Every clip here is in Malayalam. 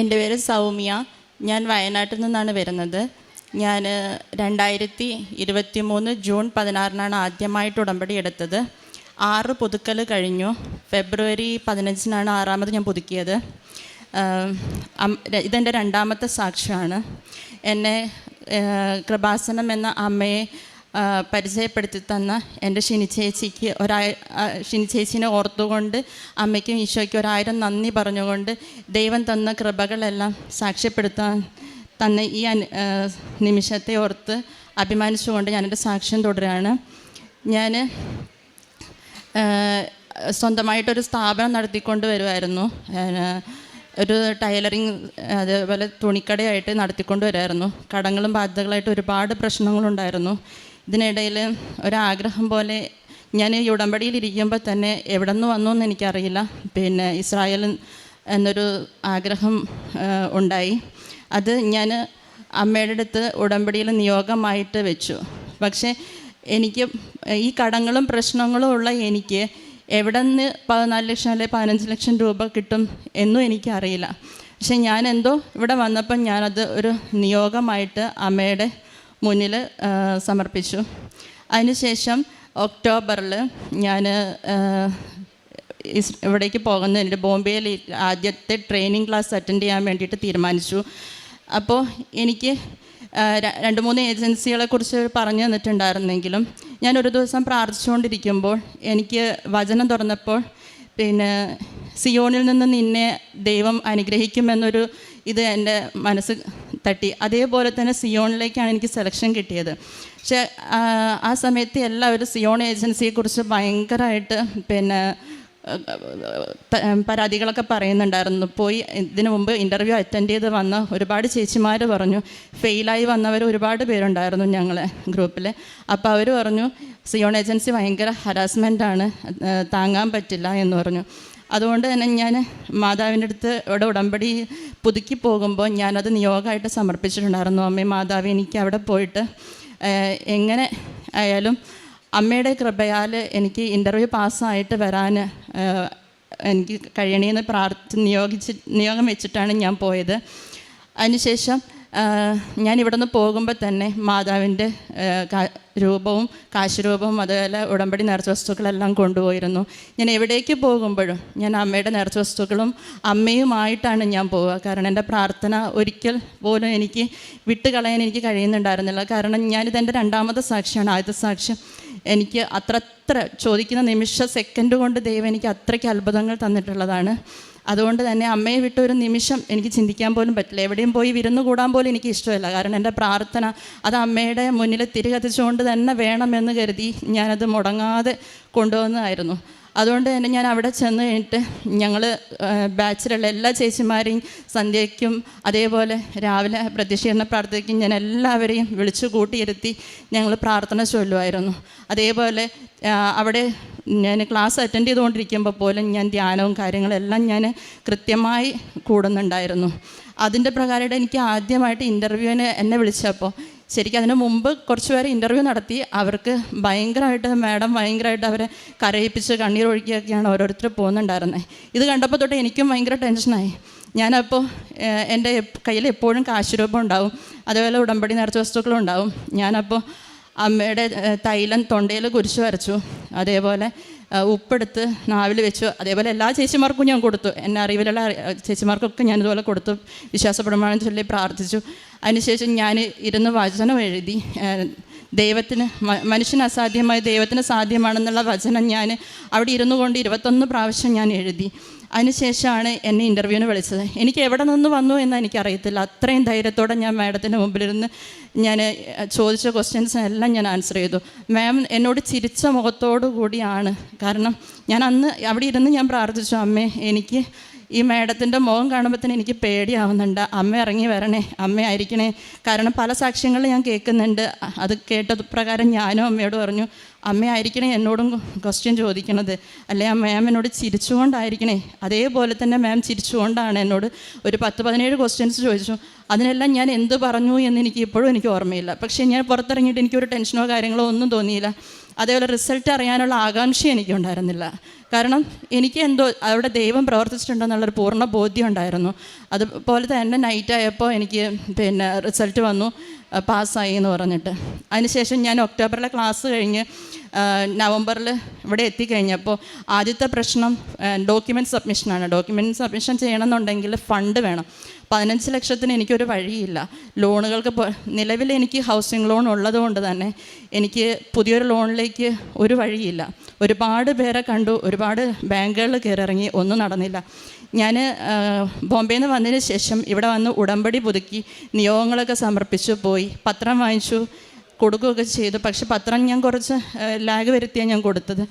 എന്റെ പേര് സൗമ്യ. ഞാൻ വയനാട്ടിൽ നിന്നാണ് വരുന്നത്. ഞാൻ രണ്ടായിരത്തി ഇരുപത്തി മൂന്ന് ജൂൺ പതിനാറിനാണ് ആദ്യമായിട്ട് ഉടമ്പടി എടുത്തത്. ആറ് പുതുക്കൽ കഴിഞ്ഞു. ഫെബ്രുവരി പതിനഞ്ചിനാണ് ആറാമത് ഞാൻ പുതുക്കിയത്. ഇതെന്റെ രണ്ടാമത്തെ സാക്ഷ്യമാണ് എന്നെ കൃപാസനം എന്ന അമ്മയെ പരിചയപ്പെടുത്തി തന്ന എന്റെ ഷിനി ചേച്ചിക്ക് ഒരായ ആ, ഷിനി ചേച്ചിനെ ഓർത്തുകൊണ്ട് അമ്മയ്ക്കും ഈശോയ്ക്കും ഒരായിരം നന്ദി പറഞ്ഞുകൊണ്ട് ദൈവം തന്ന കൃപകളെല്ലാം സാക്ഷ്യപ്പെടുത്താൻ തന്ന ഈ നിമിഷത്തെ ഓർത്ത് അഭിമാനിച്ചുകൊണ്ട് ഞാനെന്റെ സാക്ഷ്യം തുടരുകയാണ് ഞാൻ സ്വന്തമായിട്ടൊരു സ്ഥാപനം നടത്തിക്കൊണ്ട് വരുമായിരുന്നു ഒരു ടൈലറിങ് അതേപോലെ തുണിക്കടയായിട്ട് നടത്തിക്കൊണ്ട് വരുമായിരുന്നു കടങ്ങളും ബാധ്യതകളായിട്ട് ഒരുപാട് പ്രശ്നങ്ങളുണ്ടായിരുന്നു. ഇതിനിടയിൽ ഒരാഗ്രഹം പോലെ ഞാൻ ഈ ഉടമ്പടിയിൽ ഇരിക്കുമ്പോൾ തന്നെ എവിടെ നിന്ന് വന്നു എന്ന് എനിക്കറിയില്ല. പിന്നെ ഇസ്രായേൽ എന്നൊരു ആഗ്രഹം ഉണ്ടായി. അത് ഞാൻ അമ്മയുടെ അടുത്ത് ഉടമ്പടിയിൽ നിയോഗമായിട്ട് വെച്ചു. പക്ഷേ എനിക്ക് ഈ കടങ്ങളും പ്രശ്നങ്ങളും ഉള്ള എനിക്ക് എവിടെ നിന്ന് പതിനാല് ലക്ഷം അല്ലെങ്കിൽ പതിനഞ്ച് ലക്ഷം രൂപ കിട്ടും എന്നും എനിക്കറിയില്ല. പക്ഷെ ഞാൻ എന്തോ ഇവിടെ വന്നപ്പം ഞാനത് ഒരു നിയോഗമായിട്ട് അമ്മയുടെ മുന്നിൽ സമർപ്പിച്ചു. അതിനുശേഷം ഒക്ടോബറിൽ ഞാൻ ഇവിടേക്ക് പോകുന്നതിന് ബോംബെയിൽ ആദ്യത്തെ ട്രെയിനിങ് ക്ലാസ് അറ്റൻഡ് ചെയ്യാൻ വേണ്ടിയിട്ട് തീരുമാനിച്ചു. അപ്പോൾ എനിക്ക് രണ്ട് മൂന്ന് ഏജൻസികളെ കുറിച്ച് പറഞ്ഞു തന്നിട്ടുണ്ടായിരുന്നെങ്കിലും ഞാൻ ഒരു ദിവസം പ്രാർത്ഥിച്ചുകൊണ്ടിരിക്കുമ്പോൾ എനിക്ക് വചനം തുറന്നപ്പോൾ പിന്നെ സിയോണിൽ നിന്ന് നിന്നെ ദൈവം അനുഗ്രഹിക്കുമെന്നൊരു ഇത് എന്റെ മനസ്സ് തട്ടി. അതേപോലെ തന്നെ സിയോണിലേക്കാണ് എനിക്ക് സെലക്ഷൻ കിട്ടിയത്. പക്ഷേ ആ, സമയത്ത് എല്ലാവരും സിയോൺ ഏജൻസിയെക്കുറിച്ച് ഭയങ്കരമായിട്ട് പിന്നെ പരാതികളൊക്കെ പറയുന്നുണ്ടായിരുന്നു. പോയി ഇതിനു മുമ്പ് ഇന്റർവ്യൂ അറ്റൻഡ് ചെയ്ത് വന്ന ഒരുപാട് ചേച്ചിമാർ പറഞ്ഞു. ഫെയിലായി വന്നവർ ഒരുപാട് പേരുണ്ടായിരുന്നു ഞങ്ങളെ ഗ്രൂപ്പിൽ അപ്പോൾ അവർ പറഞ്ഞു സിയോൺ ഏജൻസി ഭയങ്കര ഹരാസ്മെന്റാണ് താങ്ങാൻ പറ്റില്ല എന്ന് പറഞ്ഞു. അതുകൊണ്ട് തന്നെ ഞാൻ മാതാവിന്റെ അടുത്ത് ഇവിടെ ഉടമ്പടി പുതുക്കി പോകുമ്പോൾ ഞാനത് നിയോഗമായിട്ട് സമർപ്പിച്ചിട്ടുണ്ടായിരുന്നു. അമ്മേ മാതാവ് എനിക്ക് അവിടെ പോയിട്ട് എങ്ങനെ ആയാലും അമ്മയുടെ കൃപയാൽ എനിക്ക് ഇന്റർവ്യൂ പാസ്സായിട്ട് വരാൻ എനിക്ക് കഴിയണേന്ന് പ്രാർത്ഥി നിയോഗിച്ച് നിയോഗം വെച്ചിട്ടാണ് ഞാൻ പോയത്. അതിനുശേഷം ഞാൻ ഇവിടെ നിന്ന് പോകുമ്പോൾ തന്നെ മാതാവിന്റെ രൂപവും കാശുരൂപവും അതുപോലെ ഉടമ്പടി നേർച്ച വസ്തുക്കളെല്ലാം കൊണ്ടുപോയിരുന്നു. ഞാൻ എവിടേക്ക് പോകുമ്പോഴും ഞാൻ അമ്മയുടെ നേർച്ച വസ്തുക്കളും അമ്മയുമായിട്ടാണ് ഞാൻ പോവുക. കാരണം എന്റെ പ്രാർത്ഥന ഒരിക്കൽ പോലും എനിക്ക് വിട്ടുകളയാൻ എനിക്ക് കഴിയുന്നുണ്ടായിരുന്നില്ല. കാരണം ഞാനിത് എന്റെ രണ്ടാമത്തെ സാക്ഷിയാണ്. ആദ്യത്തെ സാക്ഷ്യം എനിക്ക് അത്ര ചോദിക്കുന്ന നിമിഷ സെക്കൻഡ് കൊണ്ട് ദൈവം എനിക്ക് അത്രയ്ക്ക് അത്ഭുതങ്ങൾ തന്നിട്ടുള്ളതാണ്. അതുകൊണ്ട് തന്നെ അമ്മയെ വിട്ട ഒരു നിമിഷം എനിക്ക് ചിന്തിക്കാൻ പോലും പറ്റില്ല. എവിടെയും പോയി വിരുന്ന് കൂടാൻ പോലും എനിക്ക് ഇഷ്ടമല്ല. കാരണം എന്റെ പ്രാർത്ഥന അത് അമ്മയുടെ മുന്നിൽ തിരികത്തിച്ചുകൊണ്ട് തന്നെ വേണമെന്ന് കരുതി ഞാനത് മുടങ്ങാതെ കൊണ്ടുവന്നതായിരുന്നു. അതുകൊണ്ട് തന്നെ ഞാൻ അവിടെ ചെന്ന് കഴിഞ്ഞിട്ട് ഞങ്ങൾ ബാച്ചിലുള്ള എല്ലാ ചേച്ചിമാരെയും സന്ധ്യയ്ക്കും അതേപോലെ രാവിലെ പ്രതിഷേധ പ്രാർത്ഥനയ്ക്കും ഞാൻ എല്ലാവരെയും വിളിച്ചു കൂട്ടിയിരുത്തി ഞങ്ങൾ പ്രാർത്ഥന ചൊല്ലുമായിരുന്നു. അതേപോലെ അവിടെ ഞാൻ ക്ലാസ് അറ്റൻഡ് ചെയ്തുകൊണ്ടിരിക്കുമ്പോൾ പോലും ഞാൻ ധ്യാനവും കാര്യങ്ങളെല്ലാം ഞാൻ കൃത്യമായി കൂടുന്നുണ്ടായിരുന്നു. അതിന്റെ പ്രകാരമായിട്ട് എനിക്ക് ആദ്യമായിട്ട് ഇന്റർവ്യൂവിന് എന്നെ വിളിച്ചപ്പോൾ ശരിക്കും അതിന് മുമ്പ് കുറച്ച് പേര് ഇന്റർവ്യൂ നടത്തി. അവർക്ക് ഭയങ്കരമായിട്ട് മാഡം ഭയങ്കരമായിട്ട് അവരെ കരയിപ്പിച്ച് കണ്ണീരൊഴുക്കിയൊക്കെയാണ് ഓരോരുത്തർ പോകുന്നുണ്ടായിരുന്നത് ഇത് കണ്ടപ്പോൾ തൊട്ട് എനിക്കും ഭയങ്കര ടെൻഷനായി ഞാനപ്പോൾ എന്റെ കയ്യിൽ എപ്പോഴും കാശുരൂപം ഉണ്ടാവും. അതേപോലെ ഉടമ്പടി നിറച്ച വസ്തുക്കളും ഉണ്ടാവും. ഞാനപ്പോൾ അമ്മയുടെ തൈലം തൊണ്ടയിൽ കുരിശ് വരച്ചു. അതേപോലെ ഉപ്പെടുത്ത് നാവിൽ വെച്ചു. അതേപോലെ എല്ലാ ചേച്ചിമാർക്കും ഞാൻ കൊടുത്തു. എന്നെ അറിവിലുള്ള അറി- ചേച്ചിമാർക്കൊക്കെ ഞാൻ ഇതുപോലെ കൊടുത്തു. വിശ്വാസപ്രമാണം ചൊല്ലി പ്രാർത്ഥിച്ചു. അതിനുശേഷം ഞാൻ ഇരുന്ന് വചനം എഴുതി. ദൈവത്തിന് മനുഷ്യന് അസാധ്യമായ ദൈവത്തിന് സാധ്യമാണെന്നുള്ള വചനം ഞാൻ അവിടെ ഇരുന്നു കൊണ്ട് ഇരുപത്തൊന്ന് പ്രാവശ്യം ഞാൻ എഴുതി. അതിനുശേഷമാണ് എന്നെ ഇന്റർവ്യൂവിന് വിളിച്ചത്. എനിക്ക് എവിടെ നിന്ന് വന്നു എന്ന് എനിക്കറിയത്തില്ല. അത്രയും ധൈര്യത്തോടെ ഞാൻ മാഡത്തിന്റെ മുമ്പിലിരുന്ന് ഞാൻ ചോദിച്ച ക്വസ്റ്റ്യൻസിനെല്ലാം ഞാൻ ആൻസർ ചെയ്തു. മാം എന്നോട് ചിരിച്ച മുഖത്തോടു കൂടിയാണ് കാരണം ഞാൻ അന്ന് അവിടെ ഇരുന്ന് ഞാൻ പ്രാർത്ഥിച്ചു അമ്മേ എനിക്ക് ഈ മേഡത്തിന്റെ മുഖം കാണുമ്പോഴത്തേന് എനിക്ക് പേടിയാവുന്നുണ്ട്. അമ്മ ഇറങ്ങി വരണേ അമ്മ ആയിരിക്കണേ. കാരണം പല സാക്ഷ്യങ്ങളും ഞാൻ കേൾക്കുന്നുണ്ട്. അത് കേട്ടത് പ്രകാരം ഞാനും അമ്മയോട് പറഞ്ഞു അമ്മ ആയിരിക്കണേ എന്നോടും ക്വസ്റ്റ്യൻ ചോദിക്കണത്. അല്ലെ ആ മാം എന്നോട് ചിരിച്ചുകൊണ്ടായിരിക്കണേ. അതേപോലെ തന്നെ മാം ചിരിച്ചുകൊണ്ടാണ് എന്നോട് ഒരു പത്ത് പതിനേഴ് ക്വസ്റ്റ്യൻസ് ചോദിച്ചു. അതിനെല്ലാം ഞാൻ എന്ത് പറഞ്ഞു എന്ന് എനിക്ക് ഇപ്പോഴും എനിക്ക് ഓർമ്മയില്ല. പക്ഷേ ഞാൻ പുറത്തിറങ്ങിയിട്ട് എനിക്കൊരു ടെൻഷനോ കാര്യങ്ങളോ ഒന്നും തോന്നിയില്ല. അതേപോലെ റിസൾട്ട് അറിയാനുള്ള ആകാംക്ഷ എനിക്കുണ്ടായിരുന്നില്ല. കാരണം എനിക്ക് എന്തോ അവിടെ ദൈവം പ്രവർത്തിച്ചിട്ടുണ്ടെന്നുള്ളൊരു പൂർണ ബോധ്യം ഉണ്ടായിരുന്നു. അതുപോലെ തന്നെ നൈറ്റ് ആയപ്പോൾ എനിക്ക് പിന്നെ റിസൾട്ട് വന്നു. പാസ്സായി എന്ന് പറഞ്ഞിട്ട്. അതിനുശേഷം ഞാൻ ഒക്ടോബറിലെ ക്ലാസ് കഴിഞ്ഞ് നവംബറിൽ ഇവിടെ എത്തിക്കഴിഞ്ഞപ്പോൾ ആദ്യത്തെ പ്രശ്നം ഡോക്യുമെന്റ് സബ്മിഷനാണ് ഡോക്യുമെന്റ് സബ്മിഷൻ ചെയ്യണമെന്നുണ്ടെങ്കിൽ ഫണ്ട് വേണം. പതിനഞ്ച് ലക്ഷത്തിന് എനിക്കൊരു വഴിയില്ല. ലോണുകൾക്ക് നിലവിൽ എനിക്ക് ഹൗസിംഗ് ലോൺ ഉള്ളതുകൊണ്ട് തന്നെ എനിക്ക് പുതിയൊരു ലോണിലേക്ക് ഒരു വഴിയില്ല. ഒരുപാട് പേരെ കണ്ടു ഒരുപാട് ബാങ്കുകളിൽ കയറിറങ്ങി ഒന്നും നടന്നില്ല. ഞാൻ ബോംബെയിൽ നിന്ന് വന്നതിന് ശേഷം ഇവിടെ വന്ന് ഉടമ്പടി പുതുക്കി നിയോഗങ്ങളൊക്കെ സമർപ്പിച്ചു പോയി പത്രം വാങ്ങിച്ചു കൊടുക്കുകയൊക്കെ ചെയ്തു. പക്ഷെ പത്രം ഞാൻ കുറച്ച് ലാഗ് വരുത്തിയാണ് ഞാൻ കൊടുത്തത്.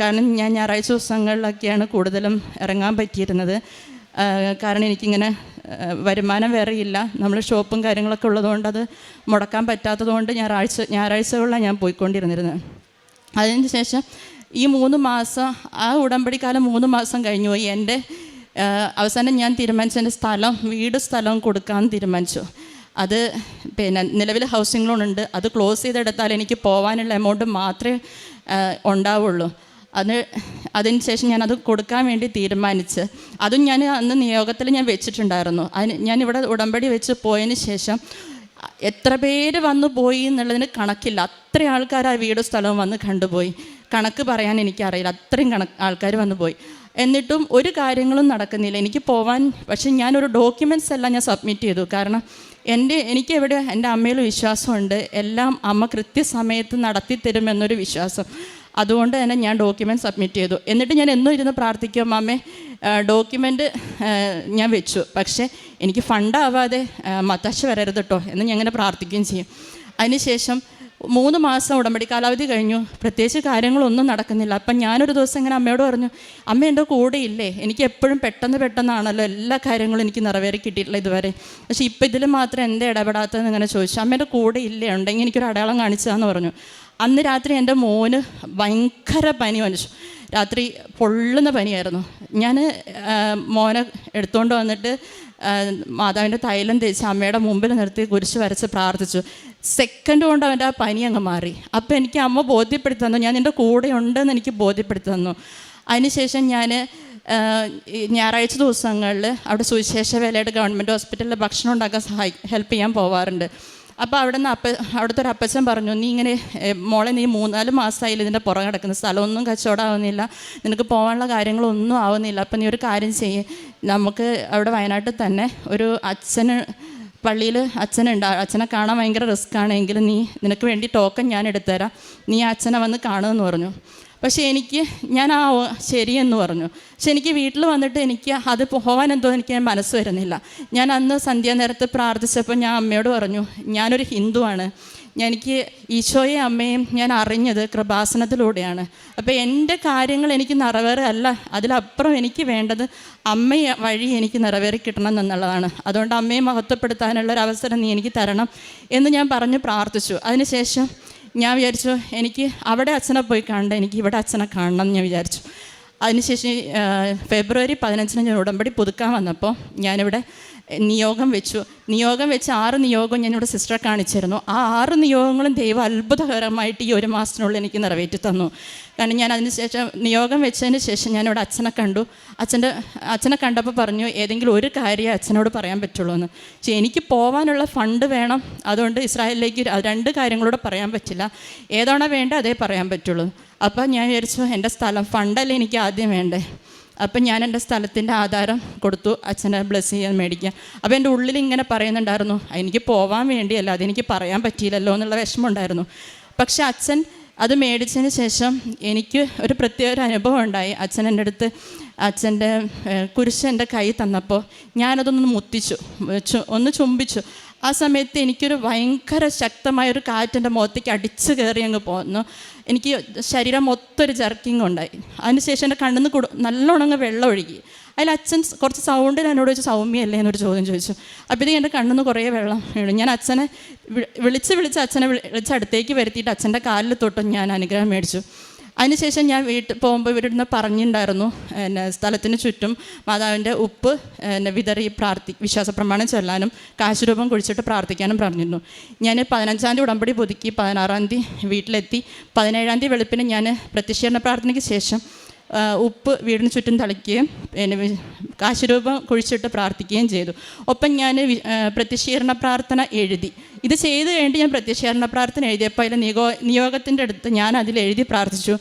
കാരണം ഞാൻ ഞായറാഴ്ച ദിവസങ്ങളിലൊക്കെയാണ് കൂടുതലും ഇറങ്ങാൻ പറ്റിയിരുന്നത്. കാരണം എനിക്കിങ്ങനെ വരുമാനം വേറെ ഇല്ല. നമ്മൾ ഷോപ്പും കാര്യങ്ങളൊക്കെ ഉള്ളതുകൊണ്ട് അത് മുടക്കാൻ പറ്റാത്തതുകൊണ്ട് ഞായറാഴ്ച ഞായറാഴ്ചകളിലാണ് ഞാൻ പോയിക്കൊണ്ടിരുന്നിരുന്നത്. അതിന് ശേഷം ഈ മൂന്ന് മാസം ആ ഉടമ്പടി കാലം മൂന്ന് മാസം കഴിഞ്ഞു. പോയി എന്റെ അവസാനം ഞാൻ തീരുമാനിച്ച എന്റെ സ്ഥലം വീട് സ്ഥലവും കൊടുക്കാൻ തീരുമാനിച്ചു. അത് പിന്നെ നിലവിൽ ഹൗസിംഗ് ലോൺ ഉണ്ട്. അത് ക്ലോസ് ചെയ്തെടുത്താൽ എനിക്ക് പോകാനുള്ള എമൗണ്ട് മാത്രമേ ഉണ്ടാവുള്ളൂ. അത് അതിന് ശേഷം ഞാനത് കൊടുക്കാൻ വേണ്ടി തീരുമാനിച്ച്. അതും ഞാൻ അന്ന് നിയോഗത്തിൽ ഞാൻ വെച്ചിട്ടുണ്ടായിരുന്നു. അതിന് ഞാൻ ഇവിടെ ഉടമ്പടി വെച്ച് പോയതിന് ശേഷം എത്ര പേര് വന്നു പോയി എന്നുള്ളതിന് കണക്കില്ല. അത്ര ആൾക്കാർ ആ വീടും സ്ഥലവും വന്ന് കണ്ടുപോയി. കണക്ക് പറയാൻ എനിക്കറിയില്ല. അത്രയും കണക്ക് ആൾക്കാർ വന്നു പോയി. എന്നിട്ടും ഒരു കാര്യങ്ങളും നടക്കുന്നില്ല. എനിക്ക് പോവാൻ പക്ഷെ ഞാനൊരു ഡോക്യുമെന്റ്സ് എല്ലാം ഞാൻ സബ്മിറ്റ് ചെയ്തു. കാരണം എന്റെ എനിക്ക് എവിടെ എന്റെ അമ്മയിൽ വിശ്വാസമുണ്ട്. എല്ലാം അമ്മ കൃത്യസമയത്ത് നടത്തി തരുമെന്നൊരു വിശ്വാസം. അതുകൊണ്ട് തന്നെ ഞാൻ ഡോക്യുമെന്റ് സബ്മിറ്റ് ചെയ്തു. എന്നിട്ട് ഞാൻ എന്നും ഇരുന്ന് പ്രാർത്ഥിക്കും അമ്മേ ഡോക്യുമെന്റ് ഞാൻ വെച്ചു. പക്ഷേ എനിക്ക് ഫണ്ടാവാതെ മത്താശ വരരുത് കേട്ടോ എന്ന് ഞാൻ അങ്ങനെ പ്രാർത്ഥിക്കുകയും ചെയ്യും. അതിനുശേഷം മൂന്ന് മാസം ഉടമ്പടി കാലാവധി കഴിഞ്ഞു. പ്രത്യേകിച്ച് കാര്യങ്ങളൊന്നും നടക്കുന്നില്ല. അപ്പം ഞാനൊരു ദിവസം ഇങ്ങനെ അമ്മയോട് പറഞ്ഞു അമ്മ എന്റെ കൂടെ ഇല്ലേ എനിക്ക് എപ്പോഴും പെട്ടെന്ന് പെട്ടെന്നാണല്ലോ എല്ലാ കാര്യങ്ങളും എനിക്ക് നിറവേറി കിട്ടിയിട്ടില്ല ഇതുവരെ. പക്ഷേ ഇപ്പം ഇതിൽ മാത്രം എന്റെ ഇടപെടാത്തതെന്ന് ഇങ്ങനെ ചോദിച്ചു. അമ്മേന്റെ കൂടെ ഇല്ലേ ഉണ്ടെങ്കിൽ എനിക്കൊരു അടയാളം കാണിച്ചതാന്ന് പറഞ്ഞു. അന്ന് രാത്രി എന്റെ മോന് ഭയങ്കര പനി വനിച്ചു രാത്രി പൊള്ളുന്ന പനിയായിരുന്നു. ഞാൻ മോനെ എടുത്തുകൊണ്ട് വന്നിട്ട് മാതാവിന്റെ തൈലം തേച്ച് അമ്മയുടെ മുമ്പിൽ നിർത്തി കുരിശ് വരച്ച് പ്രാർത്ഥിച്ചു. സെക്കൻഡ് കൊണ്ട് അവന്റെ ആ പനി അങ്ങ് മാറി. അപ്പോൾ എനിക്ക് അമ്മ ബോധ്യപ്പെടുത്തി തന്നു. ഞാൻ നിന്റെ കൂടെ ഉണ്ടെന്ന് എനിക്ക് ബോധ്യപ്പെടുത്തി തന്നു. അതിനുശേഷം ഞാൻ ഞായറാഴ്ച ദിവസങ്ങളിൽ അവിടെ സുവിശേഷ വേലയുടെ ഗവൺമെന്റ് ഹോസ്പിറ്റലിൽ ഭക്ഷണം ഉണ്ടാക്കാൻ സഹായി ഹെൽപ്പ് ചെയ്യാൻ പോവാറുണ്ട്. അപ്പോൾ അവിടെ നിന്ന് അപ്പ അവിടുത്തെ ഒരു അപ്പച്ചൻ പറഞ്ഞു നീ ഇങ്ങനെ മോളെ നീ മൂന്നാൽ മാസമായില്ല ഇതിന്റെ പുറം കിടക്കുന്ന സ്ഥലമൊന്നും കച്ചവടമാവുന്നില്ല നിനക്ക് പോകാനുള്ള കാര്യങ്ങളൊന്നും ആവുന്നില്ല. അപ്പം നീ ഒരു കാര്യം ചെയ്യ്. നമുക്ക് അവിടെ വയനാട്ടിൽ തന്നെ ഒരു അച്ഛന് പള്ളിയിൽ അച്ഛനുണ്ട് അച്ഛനെ കാണാൻ ഭയങ്കര റിസ്ക് ആണെങ്കിൽ നീ നിനക്ക് വേണ്ടി ടോക്കൺ ഞാൻ എടുത്തുതരാം. നീ അച്ഛനെ വന്ന് കാണുമെന്ന് പറഞ്ഞു. പക്ഷേ എനിക്ക് ഞാൻ ആ ശരിയെന്ന് പറഞ്ഞു. പക്ഷെ എനിക്ക് വീട്ടിൽ വന്നിട്ട് എനിക്ക് അത് പോകാൻ എന്തോ എനിക്ക് മനസ്സ് വരുന്നില്ല. ഞാൻ അന്ന് സന്ധ്യാനേരത്ത് പ്രാർത്ഥിച്ചപ്പോൾ ഞാൻ അമ്മയോട് പറഞ്ഞു ഞാനൊരു ഹിന്ദുവാണ്. എനിക്ക് ഈശോയെ അമ്മയും ഞാൻ അറിഞ്ഞത് കൃപാസനത്തിലൂടെയാണ്. അപ്പോൾ എന്റെ കാര്യങ്ങൾ എനിക്ക് നിറവേറല്ല. അതിലപ്പുറം എനിക്ക് വേണ്ടത് അമ്മയെ വഴി എനിക്ക് നിറവേറി കിട്ടണം എന്നുള്ളതാണ്. അതുകൊണ്ട് അമ്മയെ മഹത്വപ്പെടുത്താനുള്ള ഒരു അവസരം നീ എനിക്ക് തരണം എന്ന് ഞാൻ പറഞ്ഞ് പ്രാർത്ഥിച്ചു. അതിനുശേഷം ഞാൻ വിചാരിച്ചു എനിക്ക് അവിടെ അച്ഛനെ പോയി കാണണ്ട എനിക്ക് ഇവിടെ അച്ഛനെ കാണണം എന്ന് ഞാൻ വിചാരിച്ചു. അതിനുശേഷം ഫെബ്രുവരി പതിനഞ്ചിന് ഞാൻ ഉടമ്പടി പുതുക്കാൻ വന്നപ്പോൾ ഞാനിവിടെ നിയോഗം വെച്ചു. നിയോഗം വെച്ച് ആറ് നിയോഗം ഞാൻ ഞാനിവിടെ സിസ്റ്ററെ കാണിച്ചിരുന്നു. ആ ആറ് നിയോഗങ്ങളും ദൈവം അത്ഭുതകരമായിട്ട് ഈ ഒരു മാസത്തിനുള്ളിൽ എനിക്ക് നിറവേറ്റി തന്നു. കാരണം ഞാൻ അതിനുശേഷം നിയോഗം വെച്ചതിന് ശേഷം ഞാനിവിടെ അച്ഛനെ കണ്ടു. അച്ഛന്റെ അച്ഛനെ കണ്ടപ്പോൾ പറഞ്ഞു ഏതെങ്കിലും ഒരു കാര്യം അച്ഛനോട് പറയാൻ പറ്റുള്ളൂ എന്ന്. പക്ഷേ എനിക്ക് പോകാനുള്ള ഫണ്ട് വേണം. അതുകൊണ്ട് ഇസ്രായേലിലേക്ക് രണ്ട് കാര്യങ്ങളോട് പറയാൻ പറ്റില്ല. ഏതാണോ വേണ്ടത് അതേ പറയാൻ പറ്റുള്ളൂ. അപ്പോൾ ഞാൻ വിചാരിച്ചു എന്റെ സ്ഥലം ഫണ്ടല്ലേ എനിക്ക് ആദ്യം വേണ്ടേ? അപ്പം ഞാൻ എന്റെ സ്ഥലത്തിന്റെ ആധാരം കൊടുത്തു അച്ഛനെ ബ്ലെസ് ചെയ്യാൻ മേടിക്കാൻ. അപ്പോൾ എന്റെ ഉള്ളിൽ ഇങ്ങനെ പറയുന്നുണ്ടായിരുന്നു എനിക്ക് പോവാൻ വേണ്ടിയല്ല അതെനിക്ക് പറയാൻ പറ്റിയില്ലല്ലോ എന്നുള്ള വിഷമമുണ്ടായിരുന്നു പക്ഷെ അച്ഛൻ അത് മേടിച്ചതിന് ശേഷം എനിക്ക് ഒരു പ്രത്യേക ഒരു അനുഭവം ഉണ്ടായി. അച്ഛൻ എന്റെ അടുത്ത് അച്ഛന്റെ കുരിശ് എന്റെ കൈ തന്നപ്പോൾ ഞാനതൊന്ന് മുത്തിച്ചു ഒന്ന് ചുംബിച്ചു. ആ സമയത്ത് എനിക്കൊരു ഭയങ്കര ശക്തമായൊരു കാറ്റ് എന്റെ മുഖത്തേക്ക് അടിച്ചു കയറി അങ്ങ് പോന്നു. എനിക്ക് ശരീരം മൊത്തം ഒരു ജർക്കിങ് ഉണ്ടായി. അതിനുശേഷം എന്റെ കണ്ണിൽ നിന്ന് കൊടു നല്ലോണം അങ്ങ് വെള്ളം ഒഴുകി. അതിൽ അച്ഛൻ കുറച്ച് സൗണ്ടിൽ എന്നോട് ചോദിച്ചു സൗമ്യല്ലേ എന്നൊരു ചോദ്യം ചോദിച്ചു. അപ്പോഴത്തേക്ക് എന്റെ കണ്ണിൽ നിന്ന് കുറേ വെള്ളം വീണു. ഞാൻ അച്ഛനെ വിളിച്ച് വിളിച്ച് അച്ഛനെ വിളി- വിളിച്ച് അടുത്തേക്ക് വരുത്തിയിട്ട് അച്ഛന്റെ കാലിൽ തൊട്ടും ഞാൻ അനുഗ്രഹം മേടിച്ചു. അതിനുശേഷം ഞാൻ വീട്ടിൽ പോകുമ്പോൾ ഇവിടുന്ന് പറഞ്ഞിട്ടുണ്ടായിരുന്നു എന്നെ സ്ഥലത്തിന് ചുറ്റും മാതാവിന്റെ ഉപ്പ് എന്നെ വിതറി പ്രാർത്ഥി വിശ്വാസ പ്രമാണം ചൊല്ലാനും കാശുരൂപം കുഴിച്ചിട്ട് പ്രാർത്ഥിക്കാനും പറഞ്ഞിരുന്നു. ഞാൻ പതിനഞ്ചാം തീയതി ഉടമ്പടി പുതുക്കി പതിനാറാം തീയതി വീട്ടിലെത്തി. പതിനേഴാം തീയതി വെളുപ്പിന് ഞാൻ പ്രത്യക്ഷീകരണ പ്രാർത്ഥനയ്ക്ക് ശേഷം ഉപ്പ് വീടിന് ചുറ്റും തളിക്കുകയും പിന്നെ കാശുരൂപം കുഴിച്ചിട്ട് പ്രാർത്ഥിക്കുകയും ചെയ്തു. ഒപ്പം ഞാൻ പ്രത്യക്ഷീകരണ പ്രാർത്ഥന എഴുതി. ഇത് ചെയ്ത് കഴിഞ്ഞിട്ട് ഞാൻ പ്രത്യക്ഷീകരണ പ്രാർത്ഥന എഴുതിയപ്പോൾ അതിൽ നിയോ നിയോഗത്തിന്റെ അടുത്ത് ഞാൻ അതിൽ എഴുതി പ്രാർത്ഥിച്ചു.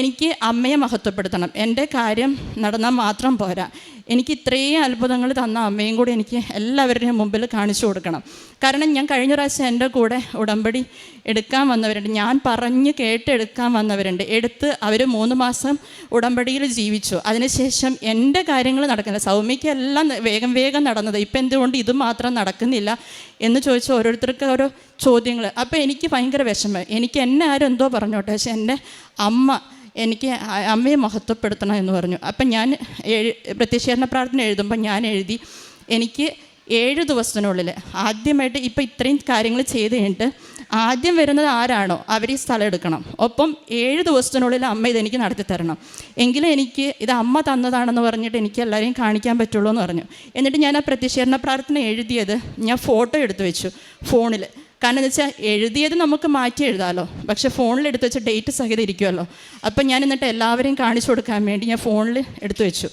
എനിക്ക് അമ്മയെ മഹത്വപ്പെടുത്തണം. എന്റെ കാര്യം നടന്നാൽ മാത്രം പോരാ. എനിക്ക് ഇത്രയും അത്ഭുതങ്ങൾ തന്ന അമ്മയും കൂടി എനിക്ക് എല്ലാവരുടെയും മുമ്പിൽ കാണിച്ചു കൊടുക്കണം. കാരണം ഞാൻ കഴിഞ്ഞ പ്രാവശ്യം എന്റെ കൂടെ ഉടമ്പടി എടുക്കാൻ വന്നവരുണ്ട്. ഞാൻ പറഞ്ഞ് കേട്ടെടുക്കാൻ വന്നവരുണ്ട്. എടുത്ത് അവർ മൂന്ന് മാസം ഉടമ്പടിയിൽ ജീവിച്ചു. അതിനുശേഷം എന്റെ കാര്യങ്ങൾ നടക്കുന്നില്ല. സൗമ്യയ്ക്ക് എല്ലാം വേഗം വേഗം നടന്നത്. ഇപ്പം എന്തുകൊണ്ട് ഇത് മാത്രം നടക്കുന്നില്ല എന്ന് ചോദിച്ച ഓരോരുത്തർക്ക് ഓരോ ചോദ്യങ്ങൾ. അപ്പോൾ എനിക്ക് ഭയങ്കര വിഷമം. എനിക്ക് എന്നെ ആരും എന്തോ പറഞ്ഞോട്ടെ. പക്ഷെ എന്റെ അമ്മ എനിക്ക് അമ്മയെ മഹത്വപ്പെടുത്തണം എന്ന് പറഞ്ഞു. അപ്പം ഞാൻ എഴു പ്രത്യക്ഷീകരണ പ്രാർത്ഥന എഴുതുമ്പോൾ ഞാൻ എഴുതി എനിക്ക് ഏഴ് ദിവസത്തിനുള്ളിൽ ആദ്യമായിട്ട് ഇപ്പം ഇത്രയും കാര്യങ്ങൾ ചെയ്ത് കഴിഞ്ഞിട്ട് ആദ്യം വരുന്നത് ആരാണോ അവർ ഈ സ്ഥലം എടുക്കണം. ഒപ്പം ഏഴ് ദിവസത്തിനുള്ളിൽ അമ്മ ഇതെനിക്ക് നടത്തി തരണം. എങ്കിലും എനിക്ക് ഇത് അമ്മ തന്നതാണെന്ന് പറഞ്ഞിട്ട് എനിക്ക് എല്ലാവരെയും കാണിക്കാൻ പറ്റുള്ളൂ എന്ന് പറഞ്ഞു. എന്നിട്ട് ഞാൻ ആ പ്രത്യക്ഷീകരണ പ്രാർത്ഥന എഴുതിയത് ഞാൻ ഫോട്ടോ എടുത്തു വെച്ചു ഫോണിൽ. കാരണം എന്ന് വെച്ചാൽ എഴുതിയത് നമുക്ക് മാറ്റി എഴുതാമല്ലോ പക്ഷെ ഫോണിൽ എടുത്തു വെച്ച ഡേറ്റ് സഹിതം ഇരിക്കുമല്ലോ അപ്പം ഞാൻ എന്നിട്ട് എല്ലാവരെയും കാണിച്ചു കൊടുക്കാൻ വേണ്ടി ഞാൻ ഫോണിൽ എടുത്തു വെച്ചു.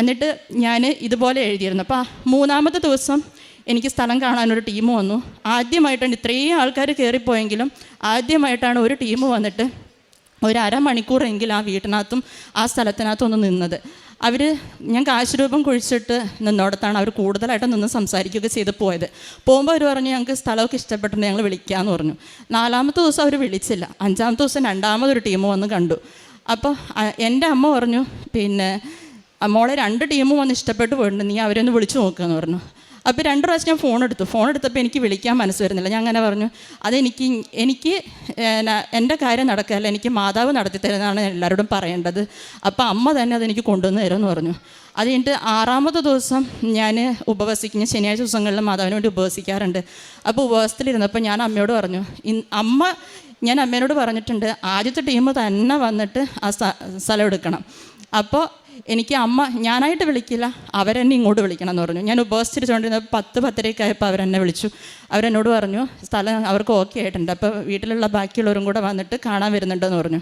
എന്നിട്ട് ഞാൻ ഇതുപോലെ എഴുതിയിരുന്നു. അപ്പോൾ മൂന്നാമത്തെ ദിവസം എനിക്ക് സ്ഥലം കാണാനൊരു ടീം വന്നു. ആദ്യമായിട്ടാണ് ഇത്രയും ആൾക്കാർ കയറിപ്പോയെങ്കിലും ആദ്യമായിട്ടാണ് ഒരു ടീം വന്നിട്ട് ഒരു അരമണിക്കൂറെങ്കിലും ആ വീട്ടിനകത്തും ആ സ്ഥലത്തിനകത്തും ഒന്ന് നിന്നത്. അവർ ഞാൻ കാശ് രൂപം കുഴിച്ചിട്ട് നിന്നോടത്താണ് അവർ കൂടുതലായിട്ട് നിന്ന് സംസാരിക്കുകയൊക്കെ ചെയ്ത് പോയത്. പോകുമ്പോൾ അവർ പറഞ്ഞു ഞങ്ങൾക്ക് സ്ഥലമൊക്കെ ഇഷ്ടപ്പെട്ടിട്ടുണ്ട് ഞങ്ങൾ വിളിക്കാമെന്ന് പറഞ്ഞു. നാലാമത്തെ ദിവസം അവർ വിളിച്ചില്ല. അഞ്ചാമത്തെ ദിവസം രണ്ടാമതൊരു ടീം വന്ന് കണ്ടു. അപ്പോൾ എന്റെ അമ്മ പറഞ്ഞു പിന്നെ "ആ, മോളെ രണ്ട് ടീമും വന്ന് ഇഷ്ടപ്പെട്ട് പോയിട്ടുണ്ട് നീ അവരെ ഒന്ന് വിളിച്ചു നോക്കുകയെന്ന് പറഞ്ഞു. അപ്പോൾ രണ്ട് പ്രാവശ്യം ഞാൻ ഫോൺ എടുത്തു. ഫോൺ എടുത്തപ്പോൾ എനിക്ക് വിളിക്കാൻ മനസ്സ് വരുന്നില്ല. ഞാൻ അങ്ങനെ പറഞ്ഞു അതെനിക്ക് എനിക്ക് എന്റെ കാര്യം നടക്കുകയല്ല എനിക്ക് മാതാവ് നടത്തി തരുന്നതാണ് എല്ലാവരോടും പറയേണ്ടത്. അപ്പോൾ അമ്മ തന്നെ അതെനിക്ക് കൊണ്ടുവന്ന് തരുമെന്ന് പറഞ്ഞു. അത് കഴിഞ്ഞിട്ട് ആറാമത്തെ ദിവസം ഞാൻ ഉപവസിക്കുന്ന. ശനിയാഴ്ച ദിവസങ്ങളിൽ മാതാവിന് വേണ്ടി ഉപവസിക്കാറുണ്ട്. അപ്പോൾ ഉപവാസത്തിലിരുന്നപ്പോൾ ഞാൻ അമ്മയോട് പറഞ്ഞു അമ്മ ഞാൻ അമ്മേനോട് പറഞ്ഞിട്ടുണ്ട് ആദ്യത്തെ ടീം തന്നെ വന്നിട്ട് ആ സ്ഥ- സ്ഥലം എടുക്കണം. അപ്പോൾ എനിക്ക് അമ്മ ഞാനായിട്ട് വിളിക്കില്ല. അവരെന്നെ ഇങ്ങോട്ട് വിളിക്കണം എന്ന് പറഞ്ഞു. ഞാൻ ഉപവസിച്ചിരുന്നുകൊണ്ടിരുന്ന പത്ത് പത്തരയ്ക്ക് ആയപ്പോൾ അവരെന്നെ വിളിച്ചു. അവരെന്നോട് പറഞ്ഞു സ്ഥലം അവർക്ക് ഓക്കെ ആയിട്ടുണ്ട്. അപ്പോൾ വീട്ടിലുള്ള ബാക്കിയുള്ളവരും കൂടെ വന്നിട്ട് കാണാൻ വരുന്നുണ്ടെന്ന് പറഞ്ഞു.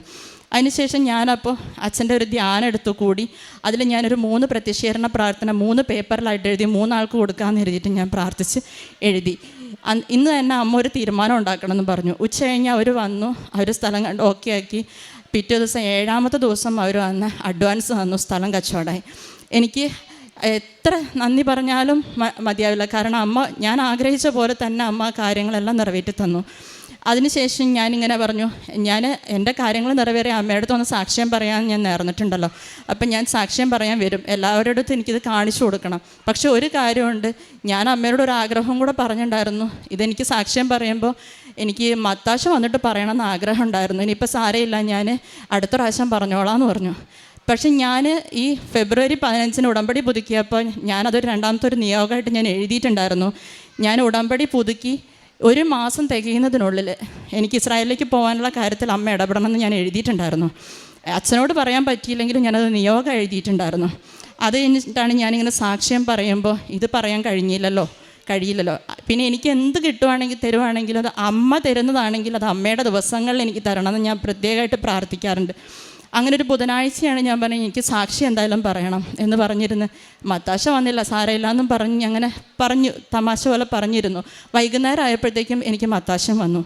അതിനുശേഷം ഞാനപ്പോൾ അച്ഛന്റെ ഒരു ധ്യാനം എടുത്തു കൂടി. അതിൽ ഞാനൊരു മൂന്ന് പ്രത്യക്ഷീകരണ പ്രാർത്ഥന മൂന്ന് പേപ്പറിലായിട്ട് എഴുതി മൂന്നാൾക്ക് കൊടുക്കാമെന്ന് എഴുതിയിട്ട് ഞാൻ പ്രാർത്ഥിച്ച് എഴുതി. ഇന്ന് തന്നെ അമ്മ ഒരു തീരുമാനം ഉണ്ടാക്കണമെന്ന് പറഞ്ഞു. ഉച്ച കഴിഞ്ഞ് അവർ വന്നു അവർ സ്ഥലം കണ്ട് ഓക്കെ ആക്കി. പിറ്റേ ദിവസം ഏഴാമത്തെ ദിവസം അവർ വന്ന് അഡ്വാൻസ് തന്നു സ്ഥലം കച്ചവടമായി. എനിക്ക് എത്ര നന്ദി പറഞ്ഞാലും മതിയാവില്ല. കാരണം അമ്മ ഞാൻ ആഗ്രഹിച്ച പോലെ തന്നെ അമ്മ കാര്യങ്ങളെല്ലാം നിറവേറ്റി തന്നു. അതിനുശേഷം ഞാനിങ്ങനെ പറഞ്ഞു ഞാൻ എന്റെ കാര്യങ്ങൾ നിറവേറിയ അമ്മയുടെ അടുത്ത് ഒന്ന് സാക്ഷ്യം പറയാൻ ഞാൻ നേർന്നിട്ടുണ്ടല്ലോ. അപ്പം ഞാൻ സാക്ഷ്യം പറയാൻ വരും. എല്ലാവരുടെ അടുത്ത് എനിക്കിത് കാണിച്ചു കൊടുക്കണം. പക്ഷെ ഒരു കാര്യമുണ്ട് ഞാൻ അമ്മയോട് ഒരു ആഗ്രഹം കൂടെ പറഞ്ഞിട്ടുണ്ടായിരുന്നു. ഇതെനിക്ക് സാക്ഷ്യം പറയുമ്പോൾ എനിക്ക് മത്താശ വന്നിട്ട് പറയണമെന്ന് ആഗ്രഹം ഉണ്ടായിരുന്നു ഇനിയിപ്പോൾ സാരയില്ല ഞാൻ അടുത്ത പ്രാവശ്യം പറഞ്ഞോളാം എന്ന് പറഞ്ഞു. പക്ഷെ ഞാൻ ഈ ഫെബ്രുവരി പതിനഞ്ചിന് ഉടമ്പടി പുതുക്കിയപ്പോൾ ഞാനതൊരു രണ്ടാമത്തെ ഒരു നിയോഗമായിട്ട് ഞാൻ എഴുതിയിട്ടുണ്ടായിരുന്നു. ഞാൻ ഉടമ്പടി പുതുക്കി ഒരു മാസം തികയുന്നതിനുള്ളിൽ എനിക്ക് ഇസ്രായേലിലേക്ക് പോകാനുള്ള കാര്യത്തിൽ അമ്മ ഇടപെടണമെന്ന് ഞാൻ എഴുതിയിട്ടുണ്ടായിരുന്നു. അച്ഛനോട് പറയാൻ പറ്റിയില്ലെങ്കിലും ഞാനത് നിയോഗം എഴുതിയിട്ടുണ്ടായിരുന്നു. അത് കഴിഞ്ഞിട്ടാണ് ഞാനിങ്ങനെ സാക്ഷ്യം പറയുമ്പോൾ ഇത് പറയാൻ കഴിഞ്ഞില്ലല്ലോ. കഴിയില്ലല്ലോ. പിന്നെ എനിക്ക് എന്ത് കിട്ടുവാണെങ്കിൽ തരുവാണെങ്കിൽ അത് അമ്മ തരുന്നതാണെങ്കിൽ അത് അമ്മയുടെ ദിവസങ്ങളിൽ എനിക്ക് തരണം എന്ന് ഞാൻ പ്രത്യേകമായിട്ട് പ്രാർത്ഥിക്കാറുണ്ട്. അങ്ങനെ ഒരു ബുധനാഴ്ചയാണ് ഞാൻ പറഞ്ഞത് എനിക്ക് സാക്ഷി എന്തായാലും പറയണം എന്ന് പറഞ്ഞിരുന്നു. മത്താശ വന്നില്ല സാരമില്ല എന്നും പറഞ്ഞ് അങ്ങനെ പറഞ്ഞു തമാശ പോലെ പറഞ്ഞിരുന്നു. വൈകുന്നേരം ആയപ്പോഴത്തേക്കും എനിക്ക് മത്താശം വന്നു.